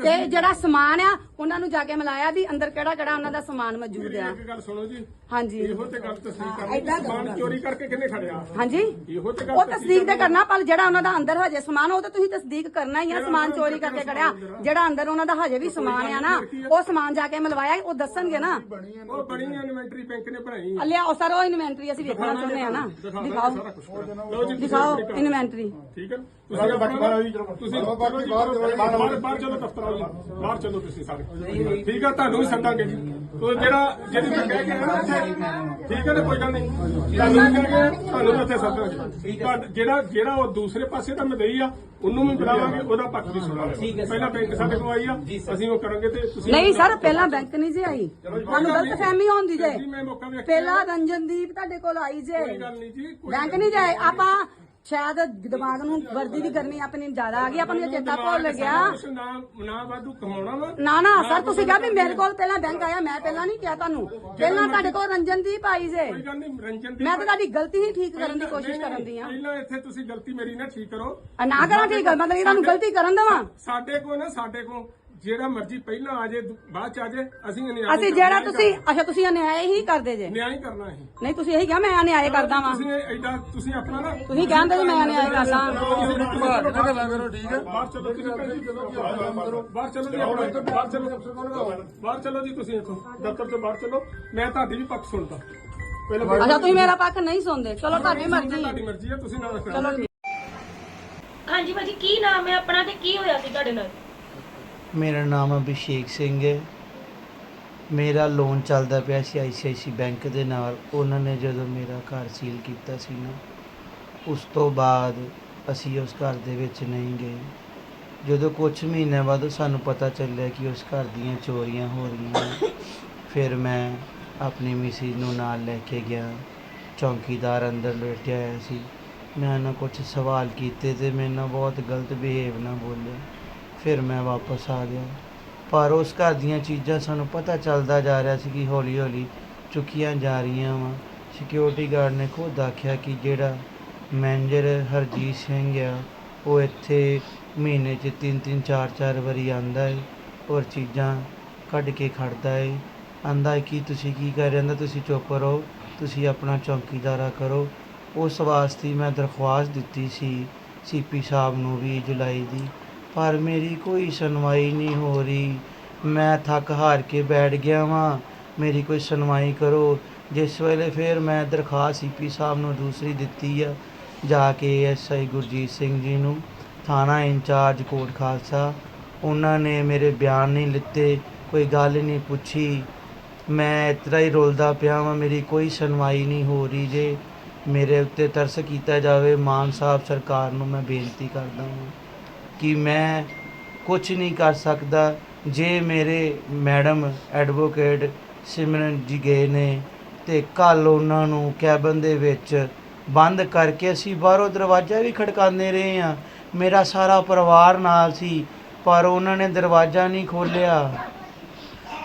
ਤੇ ਜਿਹੜਾ ਸਮਾਨ ਆ ਉਹਨਾਂ ਨੂੰ ਜਾ ਕੇ ਮਿਲਾਇਆ ਵੀ ਅੰਦਰ ਕਿਹੜਾ ਕਿਹੜਾ ਉਹਨਾਂ ਦਾ ਸਮਾਨ ਮੌਜੂਦ ਆ। ਇੱਕ ਗੱਲ ਸੁਣੋ ਜੀ। ਹਾਂਜੀ। ਇਹੋ ਤੇ ਗੱਲ ਤਸਦੀਕ ਕਰਨੀ ਸਮਾਨ ਚੋਰੀ ਕਰਕੇ ਕਿੰਨੇ ਖੜਿਆ? ਹਾਂਜੀ। ਇਹੋ ਤੇ ਗੱਲ ਉਹ ਤਸਦੀਕ ਤੇ ਕਰਨਾ। ਪਰ ਜਿਹੜਾ ਉਹਨਾਂ ਦਾ ਅੰਦਰ ਹਜੇ ਸਮਾਨ ਉਹ ਤਾਂ ਤੁਸੀਂ ਤਸਦੀਕ ਕਰਨਾ ਹੀ ਆ ਸਮਾਨ ਚੋਰੀ ਕਰਕੇ ਕੜਿਆ ਜਿਹੜਾ ਅੰਦਰ ਉਹਨਾਂ ਦਾ ਹਜੇ ਵੀ ਸਮਾਨ ਆ ਨਾ ਉਹ ਸਮਾਨ ਜਾ ਕੇ ਮਿਲਵਾਇਆ ਉਹ ਦੱਸਣਗੇ ਨਾ। ਉਹ ਬਣੀ ਇਨਵੈਂਟਰੀ ਬੈਂਕ ਨੇ ਬਣਾਈ ਆ ਲਿਆਓ ਸਰ ਉਹ ਇਨਵੈਂਟਰੀ ਅਸੀਂ ਵੇਖਣਾ ਚਾਹੁੰਦੇ ਆ ਨਾ। ਦਿਖਾਓ। ਦਿਖਾਓ ਇਨਵੈਂਟਰੀ ਠੀਕ ਹੈ। ਤੁਸੀਂ ਆਪਣਾ ਤੁਸੀਂ ਚਲੋ ਜੀ ਬਾਹਰ ਬਾਹਰ ਚਲੋ ਦਫ਼ਤਰ ਆਓ ਜੀ ਬਾਹਰ ਚਲੋ ਤੁਸੀਂ ਸਾਰੇ। ਠੀਕ ਹੈ ਤੁਹਾਨੂੰ ਵੀ ਸੱਦਾਂਗੇ ਜੀ। ਉਹ ਜਿਹੜਾ ਜਿਹੜੀ ਮੈਂ ਕਹਿ ਕੇ ਆਇਆ ਨਾ ਉੱਥੇ, ਠੀਕ ਹੈ ਨਾ ਕੋਈ ਗੱਲ ਨਹੀਂ। ਤੁਹਾਨੂੰ ਵੀ ਕਹਿ ਕੇ ਤੁਹਾਨੂੰ ਵੀ ਉੱਥੇ ਸੱਦਾਂਗੇ। ਤੁਹਾਡਾ- ਜਿਹੜਾ ਜਿਹੜਾ ਉਹ ਦੂਸਰੇ ਪਾਸੇ ਦਾ ਮਦਈ ਆ ਉਹਨੂੰ ਵੀ ਬੁਲਾਵਾਂਗੇ ਉਹਦਾ ਪੱਖ ਵੀ ਸੁਣਾਂਗੇ ਪਹਿਲਾਂ ਬੈਂਕ ਸਾਡੇ ਕੋਲ ਆਈ ਆ ਅਸੀਂ ਉਹ ਕਰਾਂਗੇ ਤੇ ਤੁਸੀਂ ਨਹੀਂ ਸਰ ਪਹਿਲਾਂ ਬੈਂਕ ਨਹੀਂ ਜੇ ਆਈ। ਤੁਹਾਨੂੰ ਗਲਤ ਫਹਿਮੀ ਹੁੰਦੀ ਜੇ। ਜੀ ਪਹਿਲਾਂ ਰੰਜਨਦੀਪ ਤੁਹਾਡੇ ਕੋਲ ਆਈ ਜੇ। ਕੋਈ ਗੱਲ ਨਹੀਂ ਜੀ ਕੋਈ ਬੈਂਕ ਨਹੀਂ। ਜਾਏ। ਆਪਾਂ ਸ਼ਾਇਦ ਦਿਮਾਗ ਨੂੰ ਵਰਦੀ ਦੀ ਗਰਮੀ ਆਪਣੀ ਜ਼ਿਆਦਾ ਆ ਗਈ ਆਪਾਂ ਨੂੰ ਚੇਤਾ ਭੁੱਲ ਗਿਆ। ਨਾ ਨਾ ਵਾਧੂ ਕਮਾਉਣਾ ਵਾ। ਨਾ ਨਾ ਸਰ ਤੁਸੀਂ ਕਿਹਾ ਵੀ ਮੇਰੇ ਕੋਲ ਪਹਿਲਾਂ ਬੈਂਕ ਆਇਆ ਮੈਂ ਪਹਿਲਾਂ ਨਹੀਂ ਕਿਹਾ ਤੁਹਾਨੂੰ। ਪਹਿਲਾਂ ਤੁਹਾਡੇ ਕੋਲ ਰੰਜਨਦੀਪ ਆਈ ਜੇ। ਕੋਈ ਗੱਲ ਨਹੀਂ ਰੰਜਨ ਦੀ ਮੈਂ ਤਾਂ ਤੁਹਾਡੀ ਗਲਤੀ ਹੀ ਠੀਕ ਕਰਨ ਦੀ ਕੋਸ਼ਿਸ਼ ਕਰਨ ਦੀ ਆ। ਪਹਿਲਾਂ ਇੱਥੇ ਤੁਸੀਂ ਗਲਤੀ ਮੇਰੀ ਨਾ ਠੀਕ ਕਰੋ। ਨਾ ਕਰਾਂ ਠੀਕ ਇਹ ਤੁਹਾਨੂੰ ਗਲਤੀ ਕਰਨ ਦੇਵਾਂ? ਸਾਡੇ ਕੋ ਨਾ ਸਾਡੇ ਕੋ ਜਿਹੜਾ ਮਰਜ਼ੀ ਪਹਿਲਾਂ ਆ ਜੇ ਬਾਅਦ ਚ ਆ ਜੇ ਅਸੀਂ ਨਿਆਂ ਅਸੀਂ ਜਿਹੜਾ ਤੁਸੀਂ ਅੱਛਾ ਤੁਸੀਂ ਅਨਿਆਏ ਹੀ ਕਰਦੇ ਜੇ। ਨਿਆਂ ਹੀ ਕਰਨਾ ਹੈ। ਨਹੀਂ ਤੁਸੀਂ ਇਹੀ ਕਿਹਾ ਮੈਂ ਅਨਿਆਏ ਕਰਦਾ ਵਾਂ। ਤੁਸੀਂ ਐਡਾ ਤੁਸੀਂ ਆਪਣਾ ਨਾ ਤੁਸੀਂ ਕਹਿੰਦੇ ਜੀ ਮੈਂ ਅਨਿਆਏ ਕਰਦਾ। ਬਾਹਰ ਚਲੋ ਤੁਸੀਂ ਬਾਹਰ ਚਲੋ ਜੀ ਆਪਣਾ। ਬਾਹਰ ਚਲੋ ਬਾਹਰ ਚਲੋ ਜੀ ਤੁਸੀਂ ਇੱਥੋਂ। ਦਫ਼ਤਰ ਤੋਂ ਬਾਹਰ ਚਲੋ। ਮੈਂ ਤੁਹਾਡੀ ਵੀ ਪੱਖ ਸੁਣਦਾ। ਅੱਛਾ ਤੁਸੀਂ ਮੇਰਾ ਪੱਖ ਨਹੀਂ ਸੁਣਦੇ। ਚਲੋ ਤੁਹਾਡੀ ਮਰਜ਼ੀ। ਤੁਹਾਡੀ ਮਰਜ਼ੀ ਹੈ ਤੁਸੀਂ ਨਾਲ ਰੱਖਣਾ। ਚਲੋ ਠੀਕ ਹਾਂਜੀ ਭਾਜੀ ਕੀ ਨਾਮ ਹੈ ਆਪਣਾ ਤੇ ਕੀ ਹੋਇਆ ਸੀ ਤੁਹਾਡੇ ਨਾਲ? ਮੇਰਾ ਨਾਮ ਅਭਿਸ਼ੇਕ ਸਿੰਘ ਹੈ। ਮੇਰਾ ਲੋਨ ਚੱਲਦਾ ਪਿਆ ਸੀ ਆਈ ਸੀ ਆਈ ਸੀ ਬੈਂਕ ਦੇ ਨਾਲ। ਉਹਨਾਂ ਨੇ ਜਦੋਂ ਮੇਰਾ ਘਰ ਸੀਲ ਕੀਤਾ ਸੀ ਨਾ, ਉਸ ਤੋਂ ਬਾਅਦ ਅਸੀਂ ਉਸ ਘਰ ਦੇ ਵਿੱਚ ਨਹੀਂ ਗਏ। ਜਦੋਂ ਕੁਝ ਮਹੀਨਿਆਂ ਬਾਅਦ ਸਾਨੂੰ ਪਤਾ ਚੱਲਿਆ ਕਿ ਉਸ ਘਰ ਦੀਆਂ ਚੋਰੀਆਂ ਹੋ ਰਹੀਆਂ ਫਿਰ ਮੈਂ ਆਪਣੀ ਮਿਸਿਸ ਨੂੰ ਨਾਲ ਲੈ ਕੇ ਗਿਆ। ਚੌਂਕੀਦਾਰ ਅੰਦਰ ਬੈਠਿਆ ਹੋਇਆ ਸੀ। ਮੈਂ ਉਹਨਾਂ ਕੁਝ ਸਵਾਲ ਕੀਤੇ ਤੇ ਮੇਰੇ ਨਾਲ ਬਹੁਤ ਗਲਤ ਬਿਹੇਵ ਨਾਲ ਬੋਲਿਆ। ਫਿਰ ਮੈਂ ਵਾਪਸ ਆ ਗਿਆ। ਪਰ ਉਸ ਘਰ ਦੀਆਂ ਚੀਜ਼ਾਂ ਸਾਨੂੰ ਪਤਾ ਚੱਲਦਾ ਜਾ ਰਿਹਾ ਸੀ ਕਿ ਹੌਲੀ ਹੌਲੀ ਚੁੱਕੀਆਂ ਜਾ ਰਹੀਆਂ ਵਾ। ਸਿਕਿਉਰਿਟੀ ਗਾਰਡ ਨੇ ਖੁਦ ਆਖਿਆ ਕਿ ਜਿਹੜਾ ਮੈਨੇਜਰ ਹਰਜੀਤ ਸਿੰਘ ਆ, ਉਹ ਇੱਥੇ ਮਹੀਨੇ 'ਚ ਤਿੰਨ ਤਿੰਨ, ਚਾਰ ਚਾਰ ਵਾਰੀ ਆਂਦਾ ਏ ਔਰ ਚੀਜ਼ਾਂ ਕੱਢ ਕੇ ਖੜਦਾ ਹੈ ਆਂਦਾ ਕਿ ਤੁਸੀਂ ਕੀ ਕਰ ਰਹੇ ਹੋ? ਤੁਸੀਂ ਚੁੱਪ ਰਹੋ, ਤੁਸੀਂ ਆਪਣਾ ਚੌਕੀਦਾਰਾ ਕਰੋ। ਉਸ ਵਾਸਤੇ ਮੈਂ ਦਰਖਾਸਤ ਦਿੱਤੀ ਸੀ ਸੀਪੀ ਸਾਹਿਬ ਨੂੰ ਵੀ ਜੁਲਾਈ ਦੀ। ਪਰ ਮੇਰੀ ਕੋਈ ਸੁਣਵਾਈ ਨਹੀਂ ਹੋ ਰਹੀ। ਮੈਂ ਥੱਕ ਹਾਰ ਕੇ ਬੈਠ ਗਿਆ ਵਾਂ। ਮੇਰੀ ਕੋਈ ਸੁਣਵਾਈ ਕਰੋ। ਜਿਸ ਵੇਲੇ ਫਿਰ ਮੈਂ ਦਰਖਾਸਤ ਸੀ ਪੀ ਸਾਹਿਬ ਨੂੰ ਦੂਸਰੀ ਦਿੱਤੀ ਆ, ਜਾ ਕੇ ਐਸਆਈ ਗੁਰਜੀਤ ਸਿੰਘ ਜੀ ਨੂੰ, ਥਾਣਾ ਇੰਚਾਰਜ ਕੋਟ ਖਾਲਸਾ। ਉਹਨਾਂ ਨੇ ਮੇਰੇ ਬਿਆਨ ਨਹੀਂ ਲਿੱਤੇ, ਕੋਈ ਗੱਲ ਨਹੀਂ ਪੁੱਛੀ। ਮੈਂ ਇਤਰਾ ਹੀ ਰੁਲਦਾ ਪਿਆ ਵਾਂ, ਮੇਰੀ ਕੋਈ ਸੁਣਵਾਈ ਨਹੀਂ ਹੋ ਰਹੀ ਜੇ ਮੇਰੇ ਉੱਤੇ ਤਰਸ ਕੀਤਾ ਜਾਵੇ, ਮਾਨ ਸਾਹਿਬ ਸਰਕਾਰ ਨੂੰ ਮੈਂ ਬੇਨਤੀ ਕਰਦਾ ਹਾਂ ਕਿ ਮੈਂ ਕੁਝ ਨਹੀਂ ਕਰ ਸਕਦਾ। ਜੇ ਮੇਰੇ ਮੈਡਮ ਐਡਵੋਕੇਟ ਸਿਮਰਨ ਜੀ ਗਏ ਨੇ ਤੇ ਕੱਲ੍ਹ ਉਹਨਾਂ ਨੂੰ ਕੈਬਨ ਦੇ ਵਿੱਚ ਬੰਦ ਕਰਕੇ ਅਸੀਂ ਬਾਹਰੋਂ ਦਰਵਾਜ਼ਾ ਵੀ ਖੜਕਾਉਂਦੇ ਰਹੇ ਹਾਂ। ਮੇਰਾ ਸਾਰਾ ਪਰਿਵਾਰ ਨਾਲ ਸੀ, ਪਰ ਉਹਨਾਂ ਨੇ ਦਰਵਾਜ਼ਾ ਨਹੀਂ ਖੋਲ੍ਹਿਆ।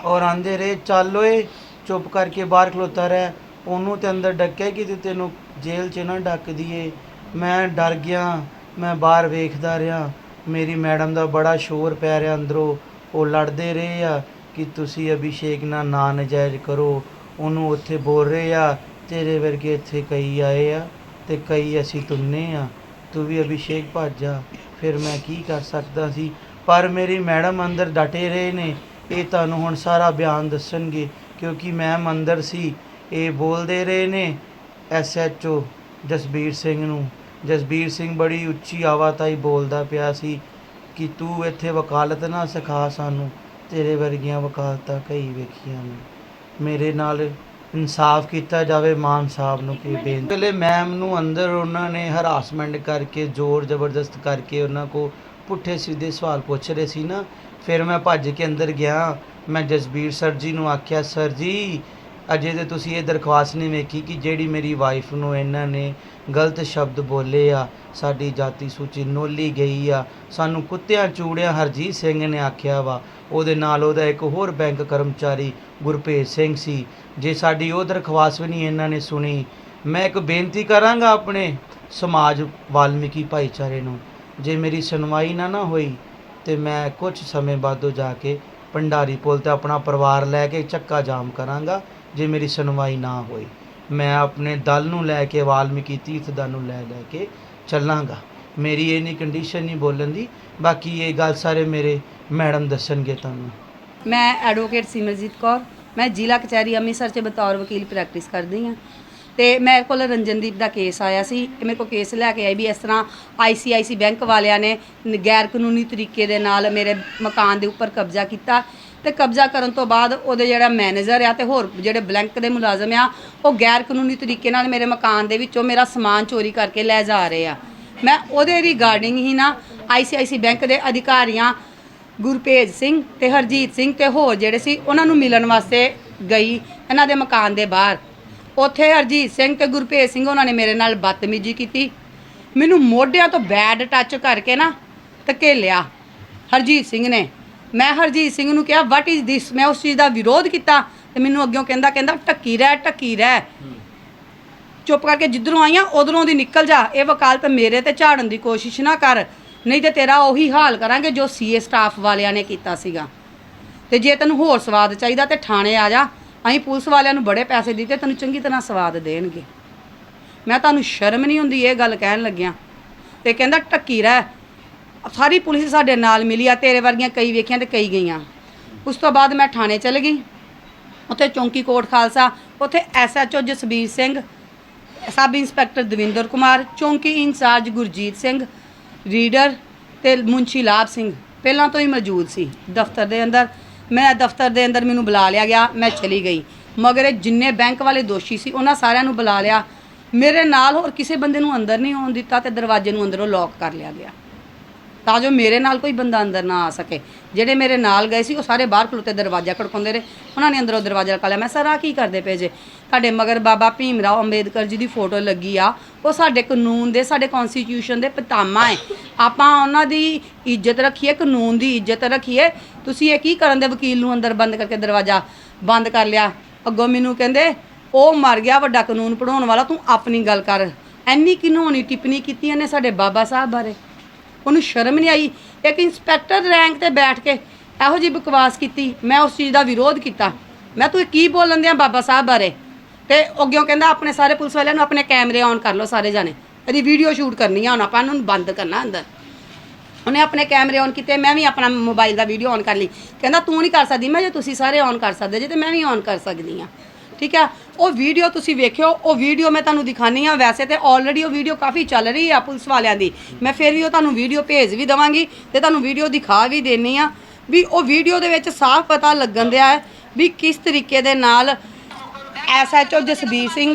ਔਰ ਆਂਦੇ ਰਹੇ, ਚੱਲ ਓਏ, ਚੁੱਪ ਕਰਕੇ ਬਾਹਰ ਖਲੋਤਾ ਰਹਿ। ਉਹਨੂੰ ਤੇ ਅੰਦਰ ਡੱਕਿਆ ਕਿ ਤੇ ਤੈਨੂੰ ਜੇਲ੍ਹ 'ਚ ਨਾ ਡੱਕ ਦਈਏ। ਮੈਂ ਡਰ ਗਿਆ, ਮੈਂ ਬਾਹਰ ਵੇਖਦਾ ਰਿਹਾ। ਮੇਰੀ ਮੈਡਮ ਦਾ ਬੜਾ ਸ਼ੋਰ ਪੈ ਰਿਹਾ, ਅੰਦਰੋਂ ਉਹ ਲੜਦੇ ਰਹੇ ਆ ਕਿ ਤੁਸੀਂ ਅਭਿਸ਼ੇਕ ਨਾਲ ਨਾ ਨਜਾਇਜ਼ ਕਰੋ। ਉਹਨੂੰ ਉੱਥੇ ਬੋਲ ਰਹੇ ਆ, ਤੇਰੇ ਵਰਗੇ ਇੱਥੇ ਕਈ ਆਏ ਆ ਤੇ ਕਈ ਅਸੀਂ ਤੁੰਨੇ ਆ। ਤੂੰ ਵੀ ਅਭਿਸ਼ੇਕ ਭੱਜ ਜਾ। ਫਿਰ ਮੈਂ ਕੀ ਕਰ ਸਕਦਾ ਸੀ? ਪਰ ਮੇਰੀ ਮੈਡਮ ਅੰਦਰ ਡਟੇ ਰਹੇ ਨੇ। ਇਹ ਤੁਹਾਨੂੰ ਹੁਣ ਸਾਰਾ ਬਿਆਨ ਦੱਸਣਗੇ, ਕਿਉਂਕਿ ਮੈਂ ਅੰਦਰ ਸੀ। ਇਹ ਬੋਲਦੇ ਰਹੇ ਨੇ ਐਸਐਚਓ ਜਸਬੀਰ ਸਿੰਘ ਨੂੰ। ਜਸਬੀਰ ਸਿੰਘ ਬੜੀ ਉੱਚੀ ਆਵਾਜ਼ਾਈ ਬੋਲਦਾ ਪਿਆ ਸੀ ਕਿ ਤੂੰ ਇੱਥੇ ਵਕਾਲਤ ਨਾ ਸਿਖਾ ਸਾਨੂੰ, ਤੇਰੇ ਵਰਗੀਆਂ ਵਕਾਲਤਾਂ ਕਈ ਵੇਖੀਆਂ ਨੇ। ਮੇਰੇ ਨਾਲ ਇਨਸਾਫ ਕੀਤਾ ਜਾਵੇ ਮਾਨ ਸਾਹਿਬ ਨੂੰ ਕੀ ਬੇਨਤੀ। ਪਹਿਲੇ ਮੈਮ ਨੂੰ ਅੰਦਰ ਉਹਨਾਂ ਨੇ ਹਰਾਸਮੈਂਟ ਕਰਕੇ, ਜ਼ੋਰ ਜ਼ਬਰਦਸਤ ਕਰਕੇ ਉਹਨਾਂ ਕੋ ਪੁੱਠੇ ਸਿੱਧੇ ਸਵਾਲ ਪੁੱਛ ਰਹੇ ਸੀ ਨਾ। ਫਿਰ ਮੈਂ ਭੱਜ ਕੇ ਅੰਦਰ ਗਿਆ। ਮੈਂ ਜਸਬੀਰ ਸਰ ਜੀ ਨੂੰ ਆਖਿਆ, ਸਰ ਜੀ ਅਜੇ ਤੇ ਤੁਸੀਂ ਇਹ ਦਰਖਾਸਤ ਨਹੀਂ ਵੇਖੀ ਕਿ ਜਿਹੜੀ ਮੇਰੀ ਵਾਈਫ ਨੂੰ ਇਹਨਾਂ ਨੇ ਗਲਤ ਸ਼ਬਦ ਬੋਲੇ ਆ, ਸਾਡੀ ਜਾਤੀ ਸੂਚੀ ਨੋਲੀ ਗਈ ਆ, ਸਾਨੂੰ ਕੁੱਤਿਆਂ ਚੂੜਿਆਂ ਹਰਜੀਤ ਸਿੰਘ ਨੇ ਆਖਿਆ ਵਾ, ਉਹਦੇ ਨਾਲ ਉਹਦਾ ਇੱਕ ਹੋਰ ਬੈਂਕ ਕਰਮਚਾਰੀ ਗੁਰਪ੍ਰੀਤ ਸਿੰਘ ਸੀ। ਜੇ ਸਾਡੀ ਉਹ ਦਰਖਾਸਤ ਵੀ ਨਹੀਂ ਇਹਨਾਂ ਨੇ ਸੁਣੀ, ਮੈਂ ਇੱਕ ਬੇਨਤੀ ਕਰਾਂਗਾ ਆਪਣੇ ਸਮਾਜ ਵਾਲਮੀਕੀ ਭਾਈਚਾਰੇ ਨੂੰ, ਜੇ ਮੇਰੀ ਸੁਣਵਾਈ ਨਾ ਨਾ ਹੋਈ, ਤੇ ਮੈਂ ਕੁਝ ਸਮੇਂ ਬਾਅਦੋਂ ਜਾ ਕੇ ਭੰਡਾਰੀ ਪੁਲ ਤੇ ਆਪਣਾ ਪਰਿਵਾਰ ਲੈ ਕੇ ਚੱਕਾ ਜਾਮ ਕਰਾਂਗਾ। ਜੇ ਮੇਰੀ ਸੁਣਵਾਈ ਨਾ ਹੋਈ, ਮੈਂ ਆਪਣੇ ਦਲ ਨੂੰ ਲੈ ਕੇ, ਵਾਲਮੀਕੀ ਤੀਰਥ ਦਲ ਨੂੰ ਲੈ ਲੈ ਕੇ ਚੱਲਾਂਗਾ। ਮੇਰੀ ਇਹ ਨਹੀਂ ਕੰਡੀਸ਼ਨ ਨਹੀਂ ਬੋਲਣ ਦੀ, ਬਾਕੀ ਇਹ ਗੱਲ ਸਾਰੇ ਮੇਰੇ ਮੈਡਮ ਦੱਸਣਗੇ ਤੁਹਾਨੂੰ। ਮੈਂ ਐਡਵੋਕੇਟ ਸਿਮਰਜੀਤ ਕੌਰ, ਮੈਂ ਜ਼ਿਲ੍ਹਾ ਕਚਹਿਰੀ ਅੰਮ੍ਰਿਤਸਰ 'ਚ ਬਤੌਰ ਵਕੀਲ ਪ੍ਰੈਕਟਿਸ ਕਰਦੀ ਹਾਂ। ਤੇ ਮੇਰੇ ਕੋਲ ਰੰਜਨਦੀਪ ਦਾ ਕੇਸ ਆਇਆ ਸੀ, ਇਹ ਮੇਰੇ ਕੋਲ ਕੇਸ ਲੈ ਕੇ ਆਈ ਵੀ ਇਸ ਤਰ੍ਹਾਂ ਆਈਸੀਆਈਸੀ ਬੈਂਕ ਵਾਲਿਆਂ ਨੇ ਗੈਰ ਕਾਨੂੰਨੀ ਤਰੀਕੇ ਦੇ ਨਾਲ ਮੇਰੇ ਮਕਾਨ ਦੇ ਉੱਪਰ ਕਬਜ਼ਾ ਕੀਤਾ। ਤੇ ਕਬਜ਼ਾ ਕਰਨ ਤੋਂ ਬਾਅਦ ਉਹਦੇ ਜਿਹੜਾ ਮੈਨੇਜਰ ਆ ਤੇ ਹੋਰ ਜਿਹੜੇ ਬਲੈਂਕ ਦੇ ਮੁਲਾਜ਼ਮ ਆ, ਉਹ ਗੈਰ ਕਾਨੂੰਨੀ ਤਰੀਕੇ ਨਾਲ ਮੇਰੇ ਮਕਾਨ ਦੇ ਵਿੱਚੋਂ ਮੇਰਾ ਸਮਾਨ ਚੋਰੀ ਕਰਕੇ ਲੈ ਜਾ ਰਹੇ ਆ। ਮੈਂ ਉਹਦੇ ਰਿਗਾਰਡਿੰਗ ਹੀ ਨਾ ਆਈਸੀਆਈਸੀ ਬੈਂਕ ਦੇ ਅਧਿਕਾਰੀਆਂ ਗੁਰਪੇਜ ਸਿੰਘ ਤੇ ਹਰਜੀਤ ਸਿੰਘ ਤੇ ਹੋਰ ਜਿਹੜੇ ਸੀ, ਉਹਨਾਂ ਨੂੰ ਮਿਲਣ ਵਾਸਤੇ ਗਈ ਇਹਨਾਂ ਦੇ ਮਕਾਨ ਦੇ ਬਾਹਰ। ਉੱਥੇ ਹਰਜੀਤ ਸਿੰਘ ਤੇ ਗੁਰਪੇਜ ਸਿੰਘ ਉਹਨਾਂ ਨੇ ਮੇਰੇ ਨਾਲ ਬਦਤਮੀਜ਼ੀ ਕੀਤੀ। ਮੈਨੂੰ ਮੋਢਿਆਂ ਤੋਂ ਬੈਡ ਟੱਚ ਕਰਕੇ ਨਾ ਧਕੇਲਿਆ ਹਰਜੀਤ ਸਿੰਘ ਨੇ। ਮੈਂ ਹਰਜੀਤ ਸਿੰਘ ਨੂੰ ਕਿਹਾ ਵਾਟ ਇਜ਼ ਦਿਸ ਮੈਂ ਉਸ ਚੀਜ਼ ਦਾ ਵਿਰੋਧ ਕੀਤਾ ਤੇ ਮੈਨੂੰ ਅੱਗਿਓਂ ਕਹਿੰਦਾ ਕਹਿੰਦਾ ਟੱਕੀ ਰਹਿ ਟੱਕੀ ਰਹਿ। ਚੁੱਪ ਕਰਕੇ ਜਿੱਧਰੋਂ ਆਈਆਂ, ਉਧਰੋਂ ਦੀ ਨਿਕਲ ਜਾ। ਇਹ ਵਕਾਲਤ ਮੇਰੇ ਤੇ ਝਾੜਨ ਦੀ ਕੋਸ਼ਿਸ਼ ਨਾ ਕਰ। ਨਹੀਂ ਤੇ ਤੇਰਾ ਉਹੀ ਹਾਲ ਕਰਾਂਗੇ ਜੋ ਸੀਏ ਸਟਾਫ ਵਾਲਿਆਂ ਨੇ ਕੀਤਾ ਸੀਗਾ। ਤੇ ਜੇ ਤੈਨੂੰ ਹੋਰ ਸਵਾਦ ਚਾਹੀਦਾ ਤੇ ਥਾਣੇ ਆ ਜਾ। ਅਸੀਂ ਪੁਲਿਸ ਵਾਲਿਆਂ ਨੂੰ ਬੜੇ ਪੈਸੇ ਦਿੱਤੇ, ਤੈਨੂੰ ਚੰਗੀ ਤਰ੍ਹਾਂ ਸਵਾਦ ਦੇਣਗੇ। ਮੈਂ ਤੁਹਾਨੂੰ ਸ਼ਰਮ ਨਹੀਂ ਹੁੰਦੀ ਇਹ ਗੱਲ ਕਹਿਣ ਲੱਗਿਆ। ਤੇ ਕਹਿੰਦਾ ਟੱਕੀ ਰਹਿ। ਸਾਰੀ ਪੁਲਿਸ ਸਾਡੇ ਨਾਲ ਮਿਲੀ ਆ, ਤੇਰੇ ਵਰਗੀਆਂ ਕਈ ਵੇਖੀਆਂ ਤੇ ਕਈ ਗਈਆਂ। ਉਸ ਤੋਂ ਬਾਅਦ ਮੈਂ ਥਾਣੇ ਚਲ ਗਈ। ਉੱਥੇ ਚੌਂਕੀ ਕੋਟ ਖਾਲਸਾ, ਉੱਥੇ SHO Jasbir Singh, sub inspector Davinder Kumar, ਚੌਂਕੀ ਇੰਚਾਰਜ ਗੁਰਜੀਤ ਸਿੰਘ, ਰੀਡਰ ਤੇ ਮੁੰਸ਼ੀ ਲਾਭ ਸਿੰਘ। ਪਹਿਲਾਂ ਤੋਂ ਹੀ ਮੌਜੂਦ ਸੀ ਦਫ਼ਤਰ ਦੇ ਅੰਦਰ। ਮੈਂ ਦਫ਼ਤਰ ਦੇ ਅੰਦਰ ਮੈਨੂੰ ਬੁਲਾ ਲਿਆ ਗਿਆ, ਮੈਂ ਚਲੀ ਗਈ। ਮਗਰ ਇਹ ਜਿੰਨੇ ਬੈਂਕ ਵਾਲੇ ਦੋਸ਼ੀ ਸੀ, ਉਹਨਾਂ ਸਾਰਿਆਂ ਨੂੰ ਬੁਲਾ ਲਿਆ। ਮੇਰੇ ਨਾਲ ਹੋਰ ਕਿਸੇ ਬੰਦੇ ਨੂੰ ਅੰਦਰ ਨਹੀਂ ਆਉਣ ਦਿੱਤਾ ਤੇ ਦਰਵਾਜ਼ੇ ਨੂੰ ਅੰਦਰੋਂ ਲੌਕ ਕਰ ਲਿਆ ਗਿਆ। ਤਾਂ ਜੋ ਮੇਰੇ ਨਾਲ ਕੋਈ ਬੰਦਾ ਅੰਦਰ ਨਾ ਆ ਸਕੇ। ਜਿਹੜੇ ਮੇਰੇ ਨਾਲ ਗਏ ਸੀ, ਉਹ ਸਾਰੇ ਬਾਹਰ ਖਲੋਤੇ ਦਰਵਾਜ਼ਾ ਖੜਕਾਉਂਦੇ ਰਹੇ। ਉਹਨਾਂ ਨੇ ਅੰਦਰੋਂ ਦਰਵਾਜ਼ਾ ਖੋਲ੍ਹਿਆ ਮੈਂ ਸਰ ਆ ਕੀ ਕਰਦੇ ਪਏ ਜੇ? ਤੁਹਾਡੇ ਮਗਰ ਬਾਬਾ ਭੀਮ ਰਾਓ ਅੰਬੇਦਕਰ ਜੀ ਦੀ ਫੋਟੋ ਲੱਗੀ ਆ। ਉਹ ਸਾਡੇ ਕਾਨੂੰਨ ਦੇ, ਸਾਡੇ ਕਨਸਟੀਟਿਊਸ਼ਨ ਦੇ ਪਤਾਮਾ ਹੈ ਆਪਾਂ ਉਹਨਾਂ ਦੀ ਇੱਜ਼ਤ ਰੱਖੀਏ, ਕਾਨੂੰਨ ਦੀ ਇੱਜ਼ਤ ਰੱਖੀਏ। ਤੁਸੀਂ ਇਹ ਕੀ ਕਰਨ ਦੇ ਵਕੀਲ ਨੂੰ ਅੰਦਰ ਬੰਦ ਕਰਕੇ ਦਰਵਾਜ਼ਾ ਬੰਦ ਕਰ ਲਿਆ? ਅੱਗੋਂ ਮੈਨੂੰ ਕਹਿੰਦੇ, ਉਹ ਮਰ ਗਿਆ, ਵੱਡਾ ਕਾਨੂੰਨ ਪੜਾਉਣ ਵਾਲਾ, ਤੂੰ ਆਪਣੀ ਗੱਲ ਕਰ। ਐਨੀ ਕਿਨੋਣੀ ਟਿੱਪਣੀ ਕੀਤੀ ਇਹਨੇ ਸਾਡੇ ਬਾਬਾ ਸਾਹਿਬ ਬਾਰੇ। ਉਹਨੂੰ ਸ਼ਰਮ ਨਹੀਂ ਆਈ। ਇੱਕ ਇੰਸਪੈਕਟਰ ਰੈਂਕ ਤੇ ਬੈਠ ਕੇ ਇਹੋ ਜੀ ਬਕਵਾਸ ਕੀਤੀ। ਮੈਂ ਉਸ ਚੀਜ਼ ਦਾ ਵਿਰੋਧ ਕੀਤਾ। ਮੈਂ ਤੂੰ ਇਹ ਕੀ ਬੋਲਣ ਦਿਆਂ ਬਾਬਾ ਸਾਹਿਬ ਬਾਰੇ? ਤੇ ਅੱਗਿਓਂ ਕਹਿੰਦਾ, ਆਪਣੇ ਸਾਰੇ ਪੁਲਿਸ ਵਾਲਿਆਂ ਨੂੰ ਆਪਣੇ ਕੈਮਰੇ ਔਨ ਕਰ ਲਓ ਸਾਰੇ ਜਾਣੇ। ਇਹਦੀ ਵੀਡੀਓ ਸ਼ੂਟ ਕਰਨੀ ਆ ਹੁਣ ਆਪਾਂ ਨੂੰ ਬੰਦ ਕਰਨਾ ਅੰਦਰ। ਉਹਨੇ ਆਪਣੇ ਕੈਮਰੇ ਔਨ ਕੀਤੇ, ਮੈਂ ਵੀ ਆਪਣਾ ਮੋਬਾਈਲ ਦਾ ਵੀਡੀਓ ਔਨ ਕਰ ਲਈ। ਕਹਿੰਦਾ, ਤੂੰ ਨਹੀਂ ਕਰ ਸਕਦੀ। ਮੈਂ ਜੇ ਤੁਸੀਂ ਸਾਰੇ ਔਨ ਕਰ ਸਕਦੇ ਜੇ, ਤੇ ਮੈਂ ਵੀ ਔਨ ਕਰ ਸਕਦੀ ਆ। ਠੀਕ ਹੈ? ਉਹ ਵੀਡੀਓ ਤੁਸੀਂ ਵੇਖਿਓ, ਉਹ ਵੀਡੀਓ ਮੈਂ ਤੁਹਾਨੂੰ ਦਿਖਾਣੀ ਆ ਵੈਸੇ ਤੇ ਆਲਰੇਡੀ ਉਹ ਵੀਡੀਓ ਕਾਫੀ ਚੱਲ ਰਹੀ ਆ ਪੁਲਿਸ ਵਾਲਿਆਂ ਦੀ। ਮੈਂ ਫਿਰ ਵੀ ਉਹ ਤੁਹਾਨੂੰ ਵੀਡੀਓ ਭੇਜ ਵੀ ਦਵਾਂਗੀ ਤੇ ਤੁਹਾਨੂੰ ਵੀਡੀਓ ਦਿਖਾ ਵੀ ਦੇਣੀ ਆ ਵੀ ਉਹ ਵੀਡੀਓ ਦੇ ਵਿੱਚ ਸਾਫ਼ ਪਤਾ ਲੱਗਣ ਦਿਆ ਹੈ ਵੀ ਕਿਸ ਤਰੀਕੇ ਦੇ ਨਾਲ ਐਸਐਚਓ ਜਸਬੀਰ ਸਿੰਘ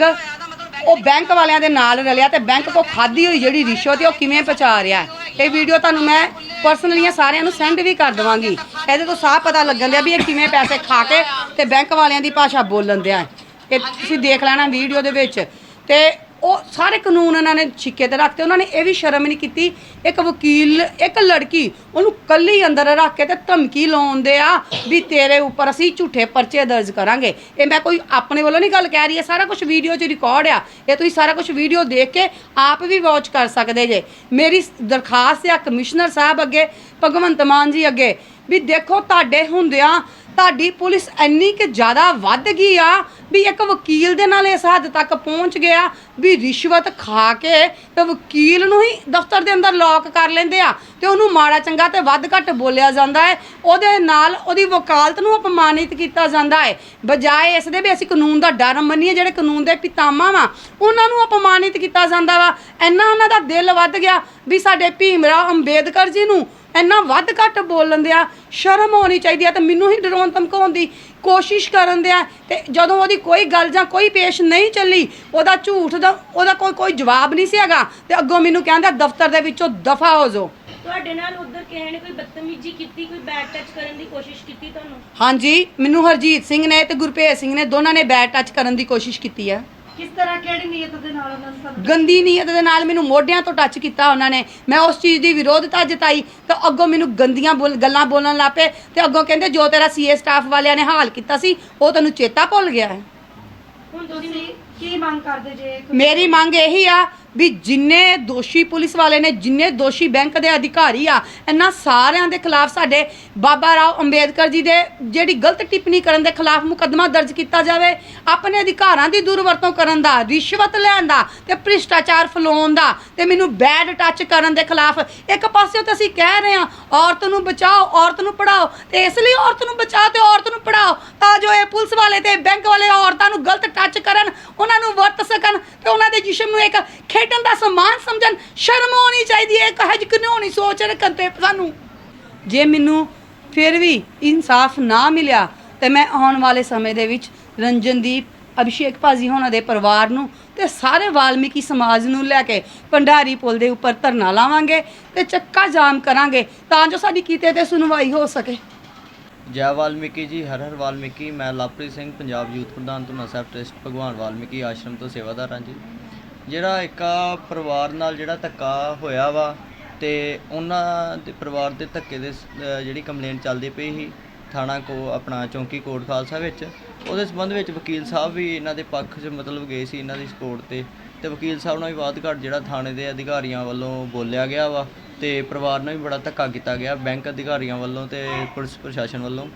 ਉਹ ਬੈਂਕ ਵਾਲਿਆਂ ਦੇ ਨਾਲ ਰਲਿਆ ਤੇ ਬੈਂਕ ਤੋਂ ਖਾਦੀ ਹੋਈ ਜਿਹੜੀ ਰਿਸ਼ਵਤ ਹੈ ਉਹ ਕਿਵੇਂ ਪਹੁੰਚਾ ਰਿਹਾ? ਇਹ ਵੀਡੀਓ ਤੁਹਾਨੂੰ ਮੈਂ ਪਰਸਨਲੀਆਂ ਸਾਰਿਆਂ ਨੂੰ ਸੈਂਡ ਵੀ ਕਰ ਦਵਾਂਗੀ। ਇਹਦੇ ਤੋਂ ਸਾਫ਼ ਪਤਾ ਲੱਗਣ ਦਿਆ ਵੀ ਇਹ ਕਿਵੇਂ ਪੈਸੇ ਖਾ ਕੇ ਤੇ ਬੈਂਕ ਵਾਲਿਆਂ ਦੀ ਭਾਸ਼ਾ ਬੋਲਣ ਦਿਆ। ਇਹ ਤੁਸੀਂ ਦੇਖ ਲੈਣਾ ਵੀਡੀਓ ਦੇ ਵਿੱਚ। ਤੇ ਉਹ ਸਾਰੇ ਕਾਨੂੰਨ ਉਹਨਾਂ ਨੇ ਛਿੱਕੇ ਤੇ ਰੱਖਤੇ, ਉਹਨਾਂ ਨੇ ਇਹ ਵੀ ਸ਼ਰਮ ਨਹੀਂ ਕੀਤੀ। ਇੱਕ ਵਕੀਲ, ਇੱਕ ਲੜਕੀ, ਉਹਨੂੰ ਕੱਲੀ ਅੰਦਰ ਰੱਖ ਕੇ ਤੇ ਧਮਕੀ ਲਾਉਂਦੇ ਆ ਵੀ ਤੇਰੇ ਉੱਪਰ ਅਸੀਂ ਝੂਠੇ ਪਰਚੇ ਦਰਜ ਕਰਾਂਗੇ। ਇਹ ਮੈਂ ਕੋਈ ਆਪਣੇ ਵੱਲੋਂ ਨਹੀਂ ਗੱਲ ਕਹਿ ਰਹੀ ਹੈ ਸਾਰਾ ਕੁਝ ਵੀਡੀਓ 'ਚ ਰਿਕਾਰਡ ਆ। ਇਹ ਤੁਸੀਂ ਸਾਰਾ ਕੁਝ ਵੀਡੀਓ ਦੇਖ ਕੇ ਆਪ ਵੀ ਵਾਚ ਕਰ ਸਕਦੇ ਜੇ। ਮੇਰੀ ਦਰਖਾਸਤ ਆ ਕਮਿਸ਼ਨਰ ਸਾਹਿਬ ਅੱਗੇ, ਭਗਵੰਤ ਮਾਨ ਜੀ ਅੱਗੇ, ਵੀ ਦੇਖੋ ਤੁਹਾਡੇ ਹੁੰਦਿਆਂ ਤੁਹਾਡੀ ਪੁਲਿਸ ਇੰਨੀ ਕਿ ਜ਼ਿਆਦਾ ਵੱਧ ਗਈ ਆ ਵੀ ਇੱਕ ਵਕੀਲ ਦੇ ਨਾਲ ਇਸ ਹੱਦ ਤੱਕ ਪਹੁੰਚ ਗਿਆ ਵੀ ਰਿਸ਼ਵਤ ਖਾ ਕੇ ਤੇ ਵਕੀਲ ਨੂੰ ਹੀ ਦਫ਼ਤਰ ਦੇ ਅੰਦਰ ਲੌਕ ਕਰ ਲੈਂਦੇ ਆ ਤੇ ਉਹਨੂੰ ਮਾੜਾ ਚੰਗਾ ਤੇ ਵੱਧ ਘੱਟ ਬੋਲਿਆ ਜਾਂਦਾ ਹੈ। ਉਹਦੇ ਨਾਲ ਉਹਦੀ ਵਕਾਲਤ ਨੂੰ ਅਪਮਾਨਿਤ ਕੀਤਾ ਜਾਂਦਾ ਹੈ। ਬਜਾਏ ਇਸ ਦੇ ਵੀ ਅਸੀਂ ਕਾਨੂੰਨ ਦਾ ਡਰ ਮੰਨੀਏ, ਜਿਹੜੇ ਕਾਨੂੰਨ ਦੇ ਪਿਤਾਮਾ ਵਾ ਉਹਨਾਂ ਨੂੰ ਅਪਮਾਨਿਤ ਕੀਤਾ ਜਾਂਦਾ ਵਾ। ਇੰਨਾ ਉਹਨਾਂ ਦਾ ਦਿਲ ਵੱਧ ਗਿਆ ਵੀ ਸਾਡੇ ਭੀਮਰਾਓ ਅੰਬੇਦਕਰ ਜੀ ਨੂੰ ਇੰਨਾ ਵੱਧ ਘੱਟ ਬੋਲਣ ਦਿਆ ਸ਼ਰਮ ਹੋਣੀ ਚਾਹੀਦੀ ਆ ਤੇ ਮੈਨੂੰ ਹੀ ਡਰਾਉਣ ਧਮਕਾਉਣ ਦੀ ਕੋਸ਼ਿਸ਼ ਕਰਨ ਦਿਆ ਤੇ ਜਦੋਂ ਉਹਦੀ ਕੋਈ ਗੱਲ ਜਾਂ ਕੋਈ ਪੇਸ਼ ਨਹੀਂ ਚੱਲੀ ਉਹਦਾ ਝੂਠ ਦਾ ਉਹਦਾ ਕੋਈ ਕੋਈ ਜਵਾਬ ਨਹੀਂ ਸੀ ਹੈਗਾ ਤੇ ਅੱਗੋਂ ਮੈਨੂੰ ਕਹਿੰਦਾ ਦਫ਼ਤਰ ਦੇ ਵਿੱਚੋਂ ਦਫਾ ਹੋ ਜਾਓ। ਤੁਹਾਡੇ ਨਾਲ ਉਧਰ ਕਿਸੇ ਨੇ ਕੋਈ ਬਦਤਮੀਜ਼ੀ ਕੀਤੀ ਕੋਈ ਬੈਡ ਟੱਚ ਕਰਨ ਦੀ ਕੋਸ਼ਿਸ਼ ਕੀਤੀ ਤੁਹਾਨੂੰ? ਹਾਂਜੀ ਮੈਨੂੰ ਹਰਜੀਤ ਸਿੰਘ ਨੇ ਤੇ ਗੁਰਪ੍ਰੀਤ ਸਿੰਘ ਨੇ ਦੋਨਾਂ ਨੇ ਬੈਟ ਟੱਚ ਕਰਨ ਦੀ ਕੋਸ਼ਿਸ਼ ਕੀਤੀ ਆ। ਕਿਸ ਤਰ੍ਹਾਂ ਕਿਹੜੀ ਨੀਅਤ ਦੇ ਨਾਲ ਉਹਨਾਂ ਨੇ ਗੰਦੀ ਨੀਅਤ ਦੇ ਨਾਲ ਮੈਨੂੰ ਮੋਢਿਆਂ ਤੋਂ ਟੱਚ ਕੀਤਾ ਉਹਨਾਂ ਨੇ। ਮੈਂ ਉਸ ਚੀਜ਼ ਦੀ ਵਿਰੋਧਤਾ ਜਤਾਈ ਤਾਂ ਅੱਗੋਂ ਮੈਨੂੰ ਗੰਦੀਆਂ ਬੋਲ- ਗੱਲਾਂ ਬੋਲਣ ਲੱਪੇ ਤੇ ਅੱਗੋਂ ਕਹਿੰਦੇ ਜੋ ਤੇਰਾ ਸੀਏ ਸਟਾਫ ਵਾਲਿਆਂ ਨੇ ਹਾਲ ਕੀਤਾ ਸੀ ਉਹ ਤੈਨੂੰ ਚੇਤਾ ਭੁੱਲ ਗਿਆ ਹੈ। ਹੁਣ ਤੁਸੀਂ ਤੁਸੀਂ ਕੀ ਮੰਗ ਕਰਦੇ ਜੇ ਮੇਰੀ ਮੰਗ ਇਹੀ ਆ ਵੀ ਜਿੰਨੇ ਦੋਸ਼ੀ ਪੁਲਿਸ ਵਾਲੇ ਨੇ, ਜਿੰਨੇ ਦੋਸ਼ੀ ਬੈਂਕ ਦੇ ਅਧਿਕਾਰੀ ਆ, ਇਹਨਾਂ ਸਾਰਿਆਂ ਦੇ ਖਿਲਾਫ ਸਾਡੇ ਬਾਬਾ ਰਾਓ ਅੰਬੇਦਕਰ ਜੀ ਦੇ ਜਿਹੜੀ ਗਲਤ ਟਿੱਪਣੀ ਕਰਨ ਦੇ ਖਿਲਾਫ ਮੁਕੱਦਮਾ ਦਰਜ ਕੀਤਾ ਜਾਵੇ, ਆਪਣੇ ਅਧਿਕਾਰਾਂ ਦੀ ਦੁਰਵਰਤੋਂ ਕਰਨ ਦਾ, ਰਿਸ਼ਵਤ ਲੈਣ ਦਾ ਤੇ ਭ੍ਰਿਸ਼ਟਾਚਾਰ ਫੈਲਾਉਣ ਦਾ ਤੇ ਮੈਨੂੰ ਬੈਡ ਟੱਚ ਕਰਨ ਦੇ ਖਿਲਾਫ ਇੱਕ ਪਾਸੇ ਤਾਂ ਅਸੀਂ ਕਹਿ ਰਹੇ ਹਾਂ, ਔਰਤ ਨੂੰ ਬਚਾਓ, ਔਰਤ ਨੂੰ ਪੜਾਓ ਤੇ ਇਸ ਲਈ ਔਰਤ ਨੂੰ ਬਚਾਓ ਤੇ ਔਰਤ ਨੂੰ ਪੜਾਓ ਤਾਂ ਜੋ ਇਹ ਪੁਲਿਸ ਵਾਲੇ ਤੇ ਬੈਂਕ ਵਾਲੇ ਔਰਤਾਂ ਨੂੰ ਗਲਤ ਟੱਚ ਕਰਨ, ਉਹਨਾਂ ਨੂੰ ਵਰਤ ਸਕਣ ਤੇ ਉਹਨਾਂ ਦੇ ਜਿਸਮ ਨੂੰ ਇੱਕ ਖੇਡਣ ਦਾ ਸਮਾਨ ਸਮਝਣ, ਸ਼ਰਮ ਹੋਣੀ ਚਾਹੀਦੀ ਹੈ, ਇੱਕ ਹਜ ਸੋਚ ਰੱਖਣ ਤੇ ਸਾਨੂੰ। ਜੇ ਮੈਨੂੰ ਫਿਰ ਵੀ ਇਨਸਾਫ ਨਾ ਮਿਲਿਆ, ਤੇ ਮੈਂ ਆਉਣ ਵਾਲੇ ਸਮੇਂ ਦੇ ਵਿੱਚ ਰੰਜਨਦੀਪ ਅਭਿਸ਼ੇਕ ਭਾਜੀ ਹੋਣਾ ਦੇ ਪਰਿਵਾਰ ਨੂੰ ਤੇ ਸਾਰੇ ਵਾਲਮੀਕੀ ਸਮਾਜ ਨੂੰ ਲੈ ਕੇ ਭੰਡਾਰੀ ਪੁਲ ਦੇ ਉੱਪਰ ਧਰਨਾ ਲਾਵਾਂਗੇ ਤੇ ਚੱਕਾ ਜਾਮ ਕਰਾਂਗੇ ਤਾਂ ਜੋ ਸਾਡੀ ਕੀਤੇ ਤੇ ਸੁਣਵਾਈ ਹੋ ਸਕੇ। ਜੈ ਵਾਲਮੀਕੀ ਜੀ, ਹਰ ਹਰ ਵਾਲਮੀਕੀ। ਮੈਂ ਲਵਪ੍ਰੀਤ ਸਿੰਘ, ਪੰਜਾਬ ਯੂਥ ਪ੍ਰਧਾਨ ਧੁਨਾ ਸਾਹਿਬ ਟਰਸਟ ਭਗਵਾਨ ਵਾਲਮੀਕੀ ਆਸ਼ਰਮ ਤੋਂ ਸੇਵਾਦਾਰ ਹਾਂ ਜੀ। ਜਿਹੜਾ ਇੱਕ ਆਹ ਪਰਿਵਾਰ ਨਾਲ ਜਿਹੜਾ ਧੱਕਾ ਹੋਇਆ ਵਾ ਅਤੇ ਉਹਨਾਂ ਦੇ ਪਰਿਵਾਰ ਦੇ ਧੱਕੇ ਦੇ ਜਿਹੜੀ ਕੰਪਲੇਂਟ ਚੱਲਦੀ ਪਈ ਸੀ ਥਾਣਾ ਕੋ, ਆਪਣਾ ਚੌਂਕੀ ਕੋਟ ਖਾਲਸਾ ਵਿੱਚ, ਉਹਦੇ ਸੰਬੰਧ ਵਿੱਚ ਵਕੀਲ ਸਾਹਿਬ ਵੀ ਇਹਨਾਂ ਦੇ ਪੱਖ 'ਚ ਮਤਲਬ ਗਏ ਸੀ ਇਹਨਾਂ ਦੀ ਸਪੋਰਟ ਤੇ ਅਤੇ ਵਕੀਲ ਸਾਹਿਬ ਨਾਲ ਵੀ ਬਾਤ ਘੱਟ ਜਿਹੜਾ ਥਾਣੇ ਦੇ ਅਧਿਕਾਰੀਆਂ ਵੱਲੋਂ ਬੋਲਿਆ ਗਿਆ ਵਾ ਅਤੇ ਪਰਿਵਾਰ ਨਾਲ ਵੀ ਬੜਾ ਧੱਕਾ ਕੀਤਾ ਗਿਆ, ਬੈਂਕ ਅਧਿਕਾਰੀਆਂ ਵੱਲੋਂ ਅਤੇ ਪੁਲਿਸ ਪ੍ਰਸ਼ਾਸਨ ਵੱਲੋਂ।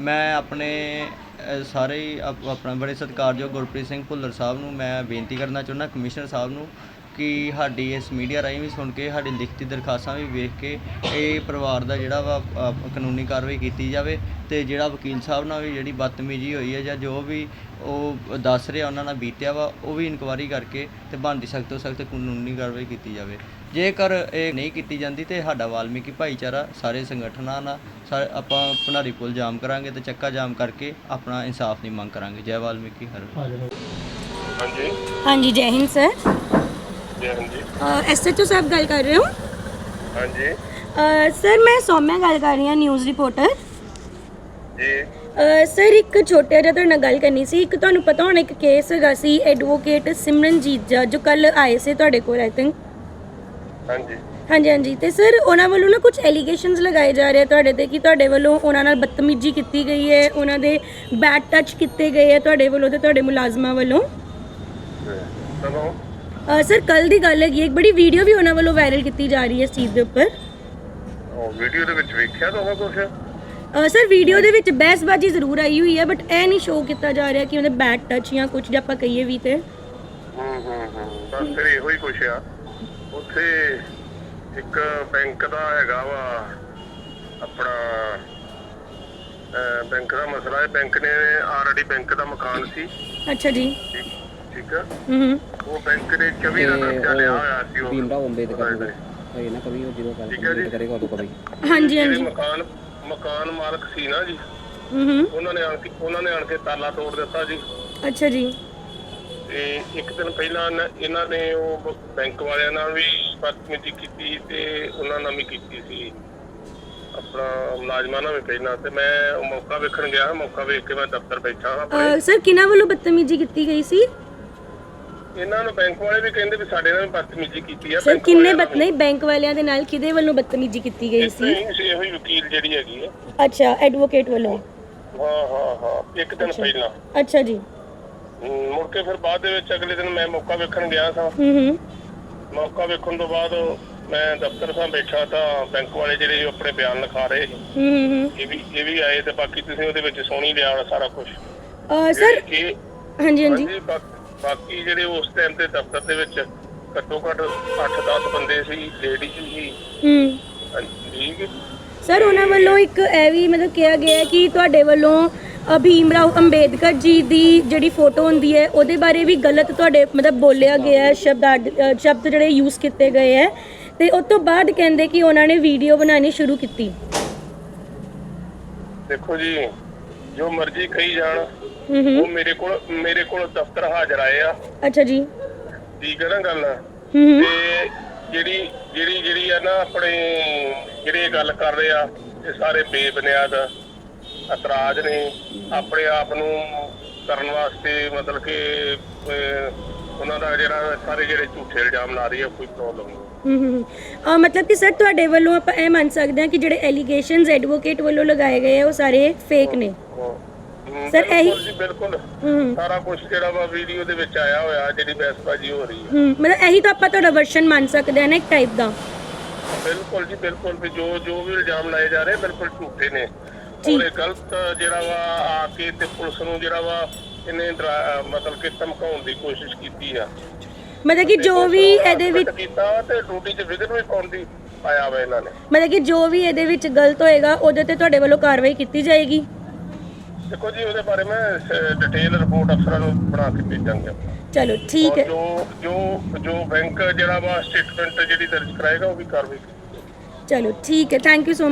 ਮੈਂ ਆਪਣੇ ਸਾਰੇ ਹੀ ਆਪ- ਆਪਣਾ ਬੜੇ ਸਤਿਕਾਰਯੋਗ ਗੁਰਪ੍ਰੀਤ ਸਿੰਘ ਭੁੱਲਰ ਸਾਹਿਬ ਨੂੰ ਮੈਂ ਬੇਨਤੀ ਕਰਨਾ ਚਾਹੁੰਦਾ ਕਮਿਸ਼ਨਰ ਸਾਹਿਬ ਨੂੰ ਕਿ ਸਾਡੀ ਇਸ ਮੀਡੀਆ ਰਾਹੀਂ ਵੀ ਸੁਣ ਕੇ ਸਾਡੀ ਲਿਖਤੀ ਦਰਖਾਸਤਾਂ ਵੀ ਵੇਖ ਕੇ ਇਹ ਪਰਿਵਾਰ ਦਾ ਜਿਹੜਾ ਵਾ ਅਹ, ਕਾਨੂੰਨੀ ਕਾਰਵਾਈ ਕੀਤੀ ਜਾਵੇ ਤੇ ਜਿਹੜਾ ਵਕੀਲ ਸਾਹਿਬ ਨਾਲ ਵੀ ਜਿਹੜੀ ਬਦਤਮੀਜ਼ੀ ਹੋਈ ਹੈ ਜਾਂ ਜੋ ਵੀ ਉਹ ਦੱਸ ਰਿਹਾ ਉਹਨਾਂ ਨਾਲ ਬੀਤਿਆ ਵਾ ਉਹ ਵੀ ਇਨਕੁਆਇਰੀ ਕਰਕੇ ਤੇ ਬਣਦੀ ਸਖਤ ਤੋਂ ਸਖਤ ਕਾਨੂੰਨੀ ਕਾਰਵਾਈ ਕੀਤੀ ਜਾਵੇ। ਜੇਕਰ ਇਹ ਨਹੀਂ ਕੀਤੀ ਜਾਂਦੀ ਤੇ ਸਾਡਾ ਵਾਲਮੀਕੀ ਭਾਈਚਾਰਾ ਸਾਰੇ ਸੰਗਠਨਾਂ ਨਾਲ ਸਾਰੇ ਆਪਾਂ ਭੰਡਾਰੀ ਪੁਲ ਜਾਮ ਕਰਾਂਗੇ ਤੇ ਚੱਕਾ ਜਾਮ ਕਰਕੇ ਆਪਣਾ ਇਨਸਾਫ ਦੀ ਮੰਗ ਕਰਾਂਗੇ। ਜੈ ਵਾਲਮੀਕੀ ਹਰ ਹਾਂਜੀ। ਹਾਂਜੀ। ਜੈ ਹਿੰਦ ਸਰ। ਜੀ ਐਸਐਚਓ ਸਾਹਿਬ ਗੱਲ ਕਰ ਰਹੇ ਹੋ? ਹਾਂਜੀ। ਸਰ ਮੈਂ ਸੌਮਿਆ ਗੱਲ ਕਰ ਰਹੀ ਹਾਂ ਨਿਊਜ਼ ਰਿਪੋਰਟਰ। ਜੀ। ਸਰ ਇੱਕ ਛੋਟੇ ਜਿਹਾ ਤੁਹਾਡੇ ਨਾਲ ਗੱਲ ਕਰਨੀ ਸੀ। ਇੱਕ ਤੁਹਾਨੂੰ ਪਤਾ ਹੋਣਾ ਇੱਕ ਕੇਸ ਹੈਗਾ ਸੀ ਐਡਵੋਕੇਟ ਸਿਮਰਨਜੀਤ ਜਾ ਜੋ ਕੱਲ ਆਏ ਸੀ ਤੁਹਾਡੇ ਕੋਲ ਆਈ ਥਿੰਕ ਹਾਂਜੀ। ਹਾਂਜੀ ਹਾਂਜੀ। ਤੇ ਸਰ ਉਹਨਾਂ ਵੱਲੋਂ ਨਾ ਕੁਝ ਐਲੀਗੇਸ਼ਨਸ ਲਗਾਏ ਜਾ ਰਹੇ ਆ ਤੁਹਾਡੇ ਤੇ ਕਿ ਤੁਹਾਡੇ ਵੱਲੋਂ ਉਹਨਾਂ ਨਾਲ ਬਦਤਮੀਜ਼ੀ ਕੀਤੀ ਗਈ ਹੈ ਉਹਨਾਂ ਦੇ ਬੈਡ ਟੱਚ ਕੀਤੇ ਗਏ ਆ ਤੁਹਾਡੇ ਵੱਲੋਂ ਤੇ ਤੁਹਾਡੇ ਮੁਲਾਜ਼ਮਾਂ ਵੱਲੋਂ? ਚਲੋ। ਸਰ ਕੱਲ ਦੀ ਗੱਲ ਹੈਗੀ ਹੈ, ਇੱਕ ਬੜੀ ਵੀਡੀਓ ਵੀ ਉਹਨਾਂ ਵੱਲੋਂ ਵਾਇਰਲ ਕੀਤੀ ਜਾ ਰਹੀ ਹੈ ਇਸ ਚੀਜ਼ ਦੇ ਉੱਪਰ। ਉਹ ਵੀਡੀਓ ਦੇ ਵਿੱਚ ਵੇਖਿਆ ਤਾਂ ਕੁਝ ਅ, ਸਰ ਵੀਡੀਓ ਦੇ ਵਿੱਚ ਬਹਿਸਬਾਜ਼ੀ ਜ਼ਰੂਰ ਆਈ ਹੋਈ ਹੈ ਬਟ ਇਹ ਨਹੀਂ ਸ਼ੋਅ ਕੀਤਾ ਜਾ ਰਿਹਾ ਕਿ ਉਹਦੇ ਬੈਡ ਟੱਚ ਜਾਂ ਕੁਝ ਜੇ ਆਪਾਂ ਕਹੀਏ ਵੀ ਤੇ। ਹੂੰ ਹੂੰ ਹੂੰ। ਬਸ ਫਿਰ ਇਹੋ ਹੀ ਕੁਛ ਆ। ਓਥੇ ਇੱਕ ਬੈਂਕ ਦਾ ਹੇਗਾ ਵਾ ਆਪਣਾ ਅਹ, ਬੈਂਕ ਦਾ ਮਸਲਾ ਹੈ। ਬੈਂਕ ਨੇ ਆਲਰੇਡੀ ਬੈਂਕ ਦਾ ਮਕਾਨ ਸੀ। ਅੱਛਾ ਜੀ। ਠੀਕ- ਆ? ਹੂੰ ਉਹ ਬੈਂਕ ਨੇ 24 ਦਾ ਕਰਜ਼ਾ ਲਿਆ ਹੋਇਆ ਸੀ ਉਹ। ਭੀਮਰਾਓ ਅੰਬੇਦਕਰ ਨੂੰ ਇਹ ਨਾ ਕਵੀ? ਉਹ ਜਦੋਂ ਗੱਲ ਠੀਕ ਹੈ ਜੀ। ਕੰਪਲੀਟ ਕਰੇਗਾ ਹਾਂਜੀ ਜਿਹੜੇ ਮਕਾਨ ਮਕਾਨ ਮਾਲਕ ਸੀ ਨਾ ਜੀ ਹੂੰ। ਉਹਨਾਂ ਨੇ ਆਣ ਕੇ ਉਹਨਾਂ ਨੇ ਆਣ ਕੇ ਤਾਲਾ ਤੋੜ ਦਿੱਤਾ ਜੀ। ਅੱਛਾ ਜੀ। ਤੇ ਇੱਕ ਦਿਨ ਪਹਿਲਾਂ ਇਹਨਾਂ- ਇਹਨਾਂ ਨੇ ਉਹ ਬੈਂਕ ਵਾਲਿਆਂ ਨਾਲ ਵੀ ਬਦਤਮੀਜ਼ੀ ਕੀਤੀ ਤੇ ਉਹਨਾਂ ਨਾਲ ਵੀ ਕੀਤੀ ਸੀ। ਆਪਣਾ ਮੁਲਾਜ਼ਮਾਂ ਨਾਲ ਵੀ ਪਹਿਲਾਂ ਤੇ ਮੈਂ ਉਹ ਮੌਕਾ ਵੇਖਣ ਗਿਆ ਮੌਕਾ ਵੇਖ ਕੇ ਮੈਂ ਦਫ਼ਤਰ ਬੈਠਾ ਹਾਂ ਆਪਣੇ। ਸਰ ਕਿਹਨਾਂ ਵੱਲੋਂ ਬਦਤਮੀਜ਼ੀ ਕੀਤੀ ਗਈ ਸੀ? ਇਹਨਾਂ ਨੂੰ ਬੈਂਕ ਵਾਲੇ ਵੀ ਕਹਿੰਦੇ ਵੀ ਸਾਡੇ ਨਾਲ ਵੀ ਬਦਤਮੀਜ਼ੀ ਕੀਤੀ ਆ ਸਰ ਬੈਂਕ ਕਿੰਨੇ ਵਾਲਿਆਂ ਨਾਲ ਨਹੀਂ ਬੈਂਕ ਵਾਲਿਆਂ ਦੇ ਨਾਲ ਕਿਹਦੇ ਵੱਲੋਂ ਬਦਤਮੀਜ਼ੀ ਕੀਤੀ ਗਈ ਇਸ ਸੀ ਤਰ੍ਹਾਂ ਹੀ ਇਹੋ ਹੀ ਵਕੀਲ ਜਿਹੜੀ ਹੈਗੀ ਹੈ ਅੱਛਾ ਐਡਵੋਕੇਟ ਵੱਲੋਂ। ਹਾਂ ਹਾਂ ਹਾਂ ਇੱਕ ਦਿਨ ਪਹਿਲਾਂ। ਅੱਛਾ ਜੀ। ਮੁੜ ਕੇ ਫਿਰ ਬਾਅਦ ਦੇ ਵਿੱਚ ਅਗਲੇ ਦਿਨ ਮੈਂ ਮੌਕਾ ਵੇਖਣ ਗਿਆ ਸਾਂ। ਹੂੰ ਹੂੰ ਮੌਕਾ ਵੇਖਣ ਤੋਂ ਬਾਅਦ ਮੈਂ ਦਫ਼ਤਰ ਸਾਂ ਬੈਠਾ ਤਾਂ ਬੈਂਕ ਵਾਲੇ ਜਿਹੜੇ ਆਪਣੇ ਬਿਆਨ ਲਿਖਾ ਰਹੇ ਸੀ। ਹੂੰ ਹੂੰ, ਇਹ ਵੀ ਇਹ ਵੀ ਆਏ ਤੇ ਬਾਕੀ ਤੁਸੀਂ ਉਹਦੇ ਵਿੱਚ ਸੋਣੀ ਲਿਆ ਹੋਣਾ ਸਾਰਾ ਕੁਝ ਅ, ਸਰ ਇਹ ਹਾਂਜੀ ਹਾਂਜੀ। ਬਾਕੀ ਜਿਹੜੇ ਉਸ ਟਾਈਮ ਤੇ ਦਫ਼ਤਰ ਦੇ ਵਿੱਚ ਘੱਟੋ ਘੱਟ 8-10 ਬੰਦੇ ਸੀ ਲੇਡੀ ਸੀ। ਹੂੰ ਠੀਕ। ਸਰ ਉਹਨਾਂ ਵੱਲੋਂ ਇੱਕ ਇਹ ਵੀ ਮਤਲਬ ਕਿਹਾ ਗਿਆ ਹੈ ਕਿ ਤੁਹਾਡੇ ਵੱਲੋਂ ਭੀਮ ਰਾਓ ਅੰਬੇਦਕਰ ਜੀ ਦੀ ਜਿਹੜੀ ਫੋਟੋ ਹੁੰਦੀ ਹੈ ਉਹਦੇ ਬਾਰੇ ਵੀ ਗਲਤ ਤੁਹਾਡੇ ਮਤਲਬ ਬੋਲਿਆ ਗਿਆ ਹੈ ਸ਼ਬਦ ਸ਼ਬਦ ਜਿਹੜੇ ਯੂਜ਼ ਕੀਤੇ ਗਏ ਹੈ। ਤੇ ਉਸ ਤੋਂ ਬਾਅਦ ਕਹਿੰਦੇ ਕਿ ਉਹਨਾਂ ਨੇ ਵੀਡੀਓ ਬਣਾਉਣੀ ਸ਼ੁਰੂ ਕੀਤੀ। ਦੇਖੋ ਜੀ ਜੋ ਮਰਜ਼ੀ ਕਹੀ ਜਾਣ ਉਹ ਮੇਰੇ ਕੋਲ ਮੇਰੇ ਕੋਲ ਦਫ਼ਤਰ ਹਾਜ਼ਰ ਆਏ ਆ। ਅੱਛਾ ਜੀ। ਠੀਕ ਹੈ ਨਾ ਗੱਲ? ਤੇ ਜਿਹੜੀ ਜਿਹੜੀ ਜਿਹੜੀ ਆ ਨਾ ਆਪਣੇ ਜਿਹੜੇ ਗੱਲ ਕਰ ਰਹੇ ਆ ਇਹ ਸਾਰੇ ਬੇਬੁਨਿਆਦ ਇਤਰਾਜ਼ ਨੇ ਆਪਣੇ ਆਪ ਨੂੰ ਕਰਨ ਵਾਸਤੇ ਮਤਲਬ ਕਿ ਅਹ, ਉਹਨਾਂ ਦਾ ਜਿਹੜਾ ਸਾਰੇ ਜਿਹੜੇ ਝੂਠੇ ਇਲਜ਼ਾਮ ਲਾ ਰਹੀ ਆ ਕੋਈ ਪ੍ਰੋਬਲਮ ਨਹੀਂ। ਹੂੰ ਹੂੰ ਹੂੰ। ਅ, ਮਤਲਬ ਕਿ ਸਰ ਤੁਹਾਡੇ ਵੱਲੋਂ ਆਪਾਂ ਇਹ ਮੰਨ ਸਕਦੇ ਹਾਂ ਕਿ ਜਿਹੜੇ ਐਲੀਗੇਸ਼ਨਸ ਐਡਵੋਕੇਟ ਵੱਲੋਂ ਲਗਾਏ ਗਏ ਆ ਉਹ ਸਾਰੇ ਫੇਕ ਨੇ। ਹਮ, Sir, ਇਹੀ- ਬਿਲਕੁਲ ਜੀ ਬਿਲਕੁਲ। ਹੂੰ ਹੂੰ ਸਾਰਾ ਕੁਝ ਜਿਹੜਾ ਵਾ ਵੀਡੀਓ ਦੇ ਵਿੱਚ ਆਇਆ ਹੋਇਆ ਜਿਹੜੀ ਬਹਿਸਬਾਜ਼ੀ ਹੋ ਰਹੀ ਹੈ। ਹੂੰ ਮਤਲਬ ਇਹੀ ਤਾਂ ਆਪਾਂ ਤੁਹਾਡਾ ਵਰਸ਼ਨ ਮੰਨ ਸਕਦੇ ਹਾਂ ਨਾ ਇੱਕ ਟਾਈਪ ਦਾ। ਬਿਲਕੁਲ ਜੀ ਬਿਲਕੁਲ ਵੀ ਜੋ ਜੋ ਵੀ ਇਲਜ਼ਾਮ ਲਾਏ ਜਾ ਰਹੇ ਬਿਲਕੁਲ ਝੂਠੇ ਨੇ। ਉਹਨੇ ਗਲਤ ਜਿਹੜਾ ਵਾ ਆ ਕੇ ਤੇ ਪੁਲਿਸ ਨੂੰ ਜਿਹੜਾ ਵਾ ਇਹਨੇ ਡਰਾ- ਮਤਲਬ ਕਿ ਧਮਕਾਉਣ ਦੀ ਕੋਸ਼ਿਸ਼ ਕੀਤੀ ਆ। ਮਤਲਬ ਕਿ ਜੋ ਵੀ ਇਹਦੇ ਵਿੱਚ ਕੀਤਾ ਤੇ ਡਿਊਟੀ 'ਚ ਵਿਗਨ ਵੀ ਪਾਉਣ ਦੀ ਪਾਇਆ ਵਾ ਇਹਨਾਂ ਨੇ। ਮਤਲਬ ਕਿ ਜੋ ਵੀ ਇਹਦੇ ਵਿੱਚ ਗਲਤ ਹੋਏਗਾ ਉਹਦੇ ਤੇ ਤੁਹਾਡੇ ਵੱਲੋਂ ਕਾਰਵਾਈ ਕੀਤੀ ਜਾਏਗੀ? ਦੇਖੋ ਜੀ ਉਹਦੇ ਬਾਰੇ ਮੈਂ ਡਿਟੇਲ ਰਿਪੋਰਟ ਅਫਸਰਾਂ ਨੂੰ ਬਣਾ ਕੇ ਭੇਜਾਂਗੇ। ਚਲੋ ਠੀਕ ਔਰ ਹੈ। ਜੋ ਜੋ ਜੋ ਬੈਂਕ ਜਿਹੜਾ ਵਾ ਸਟੇਟਮੈਂਟ ਜਿਹੜੀ ਦਰਜ ਕਰਾਏਗਾ ਉਹ ਵੀ ਕਾਰਵਾਈ ਕੀਤੀ ਚਲੋ ਠੀਕ ਹੈ। Thank you so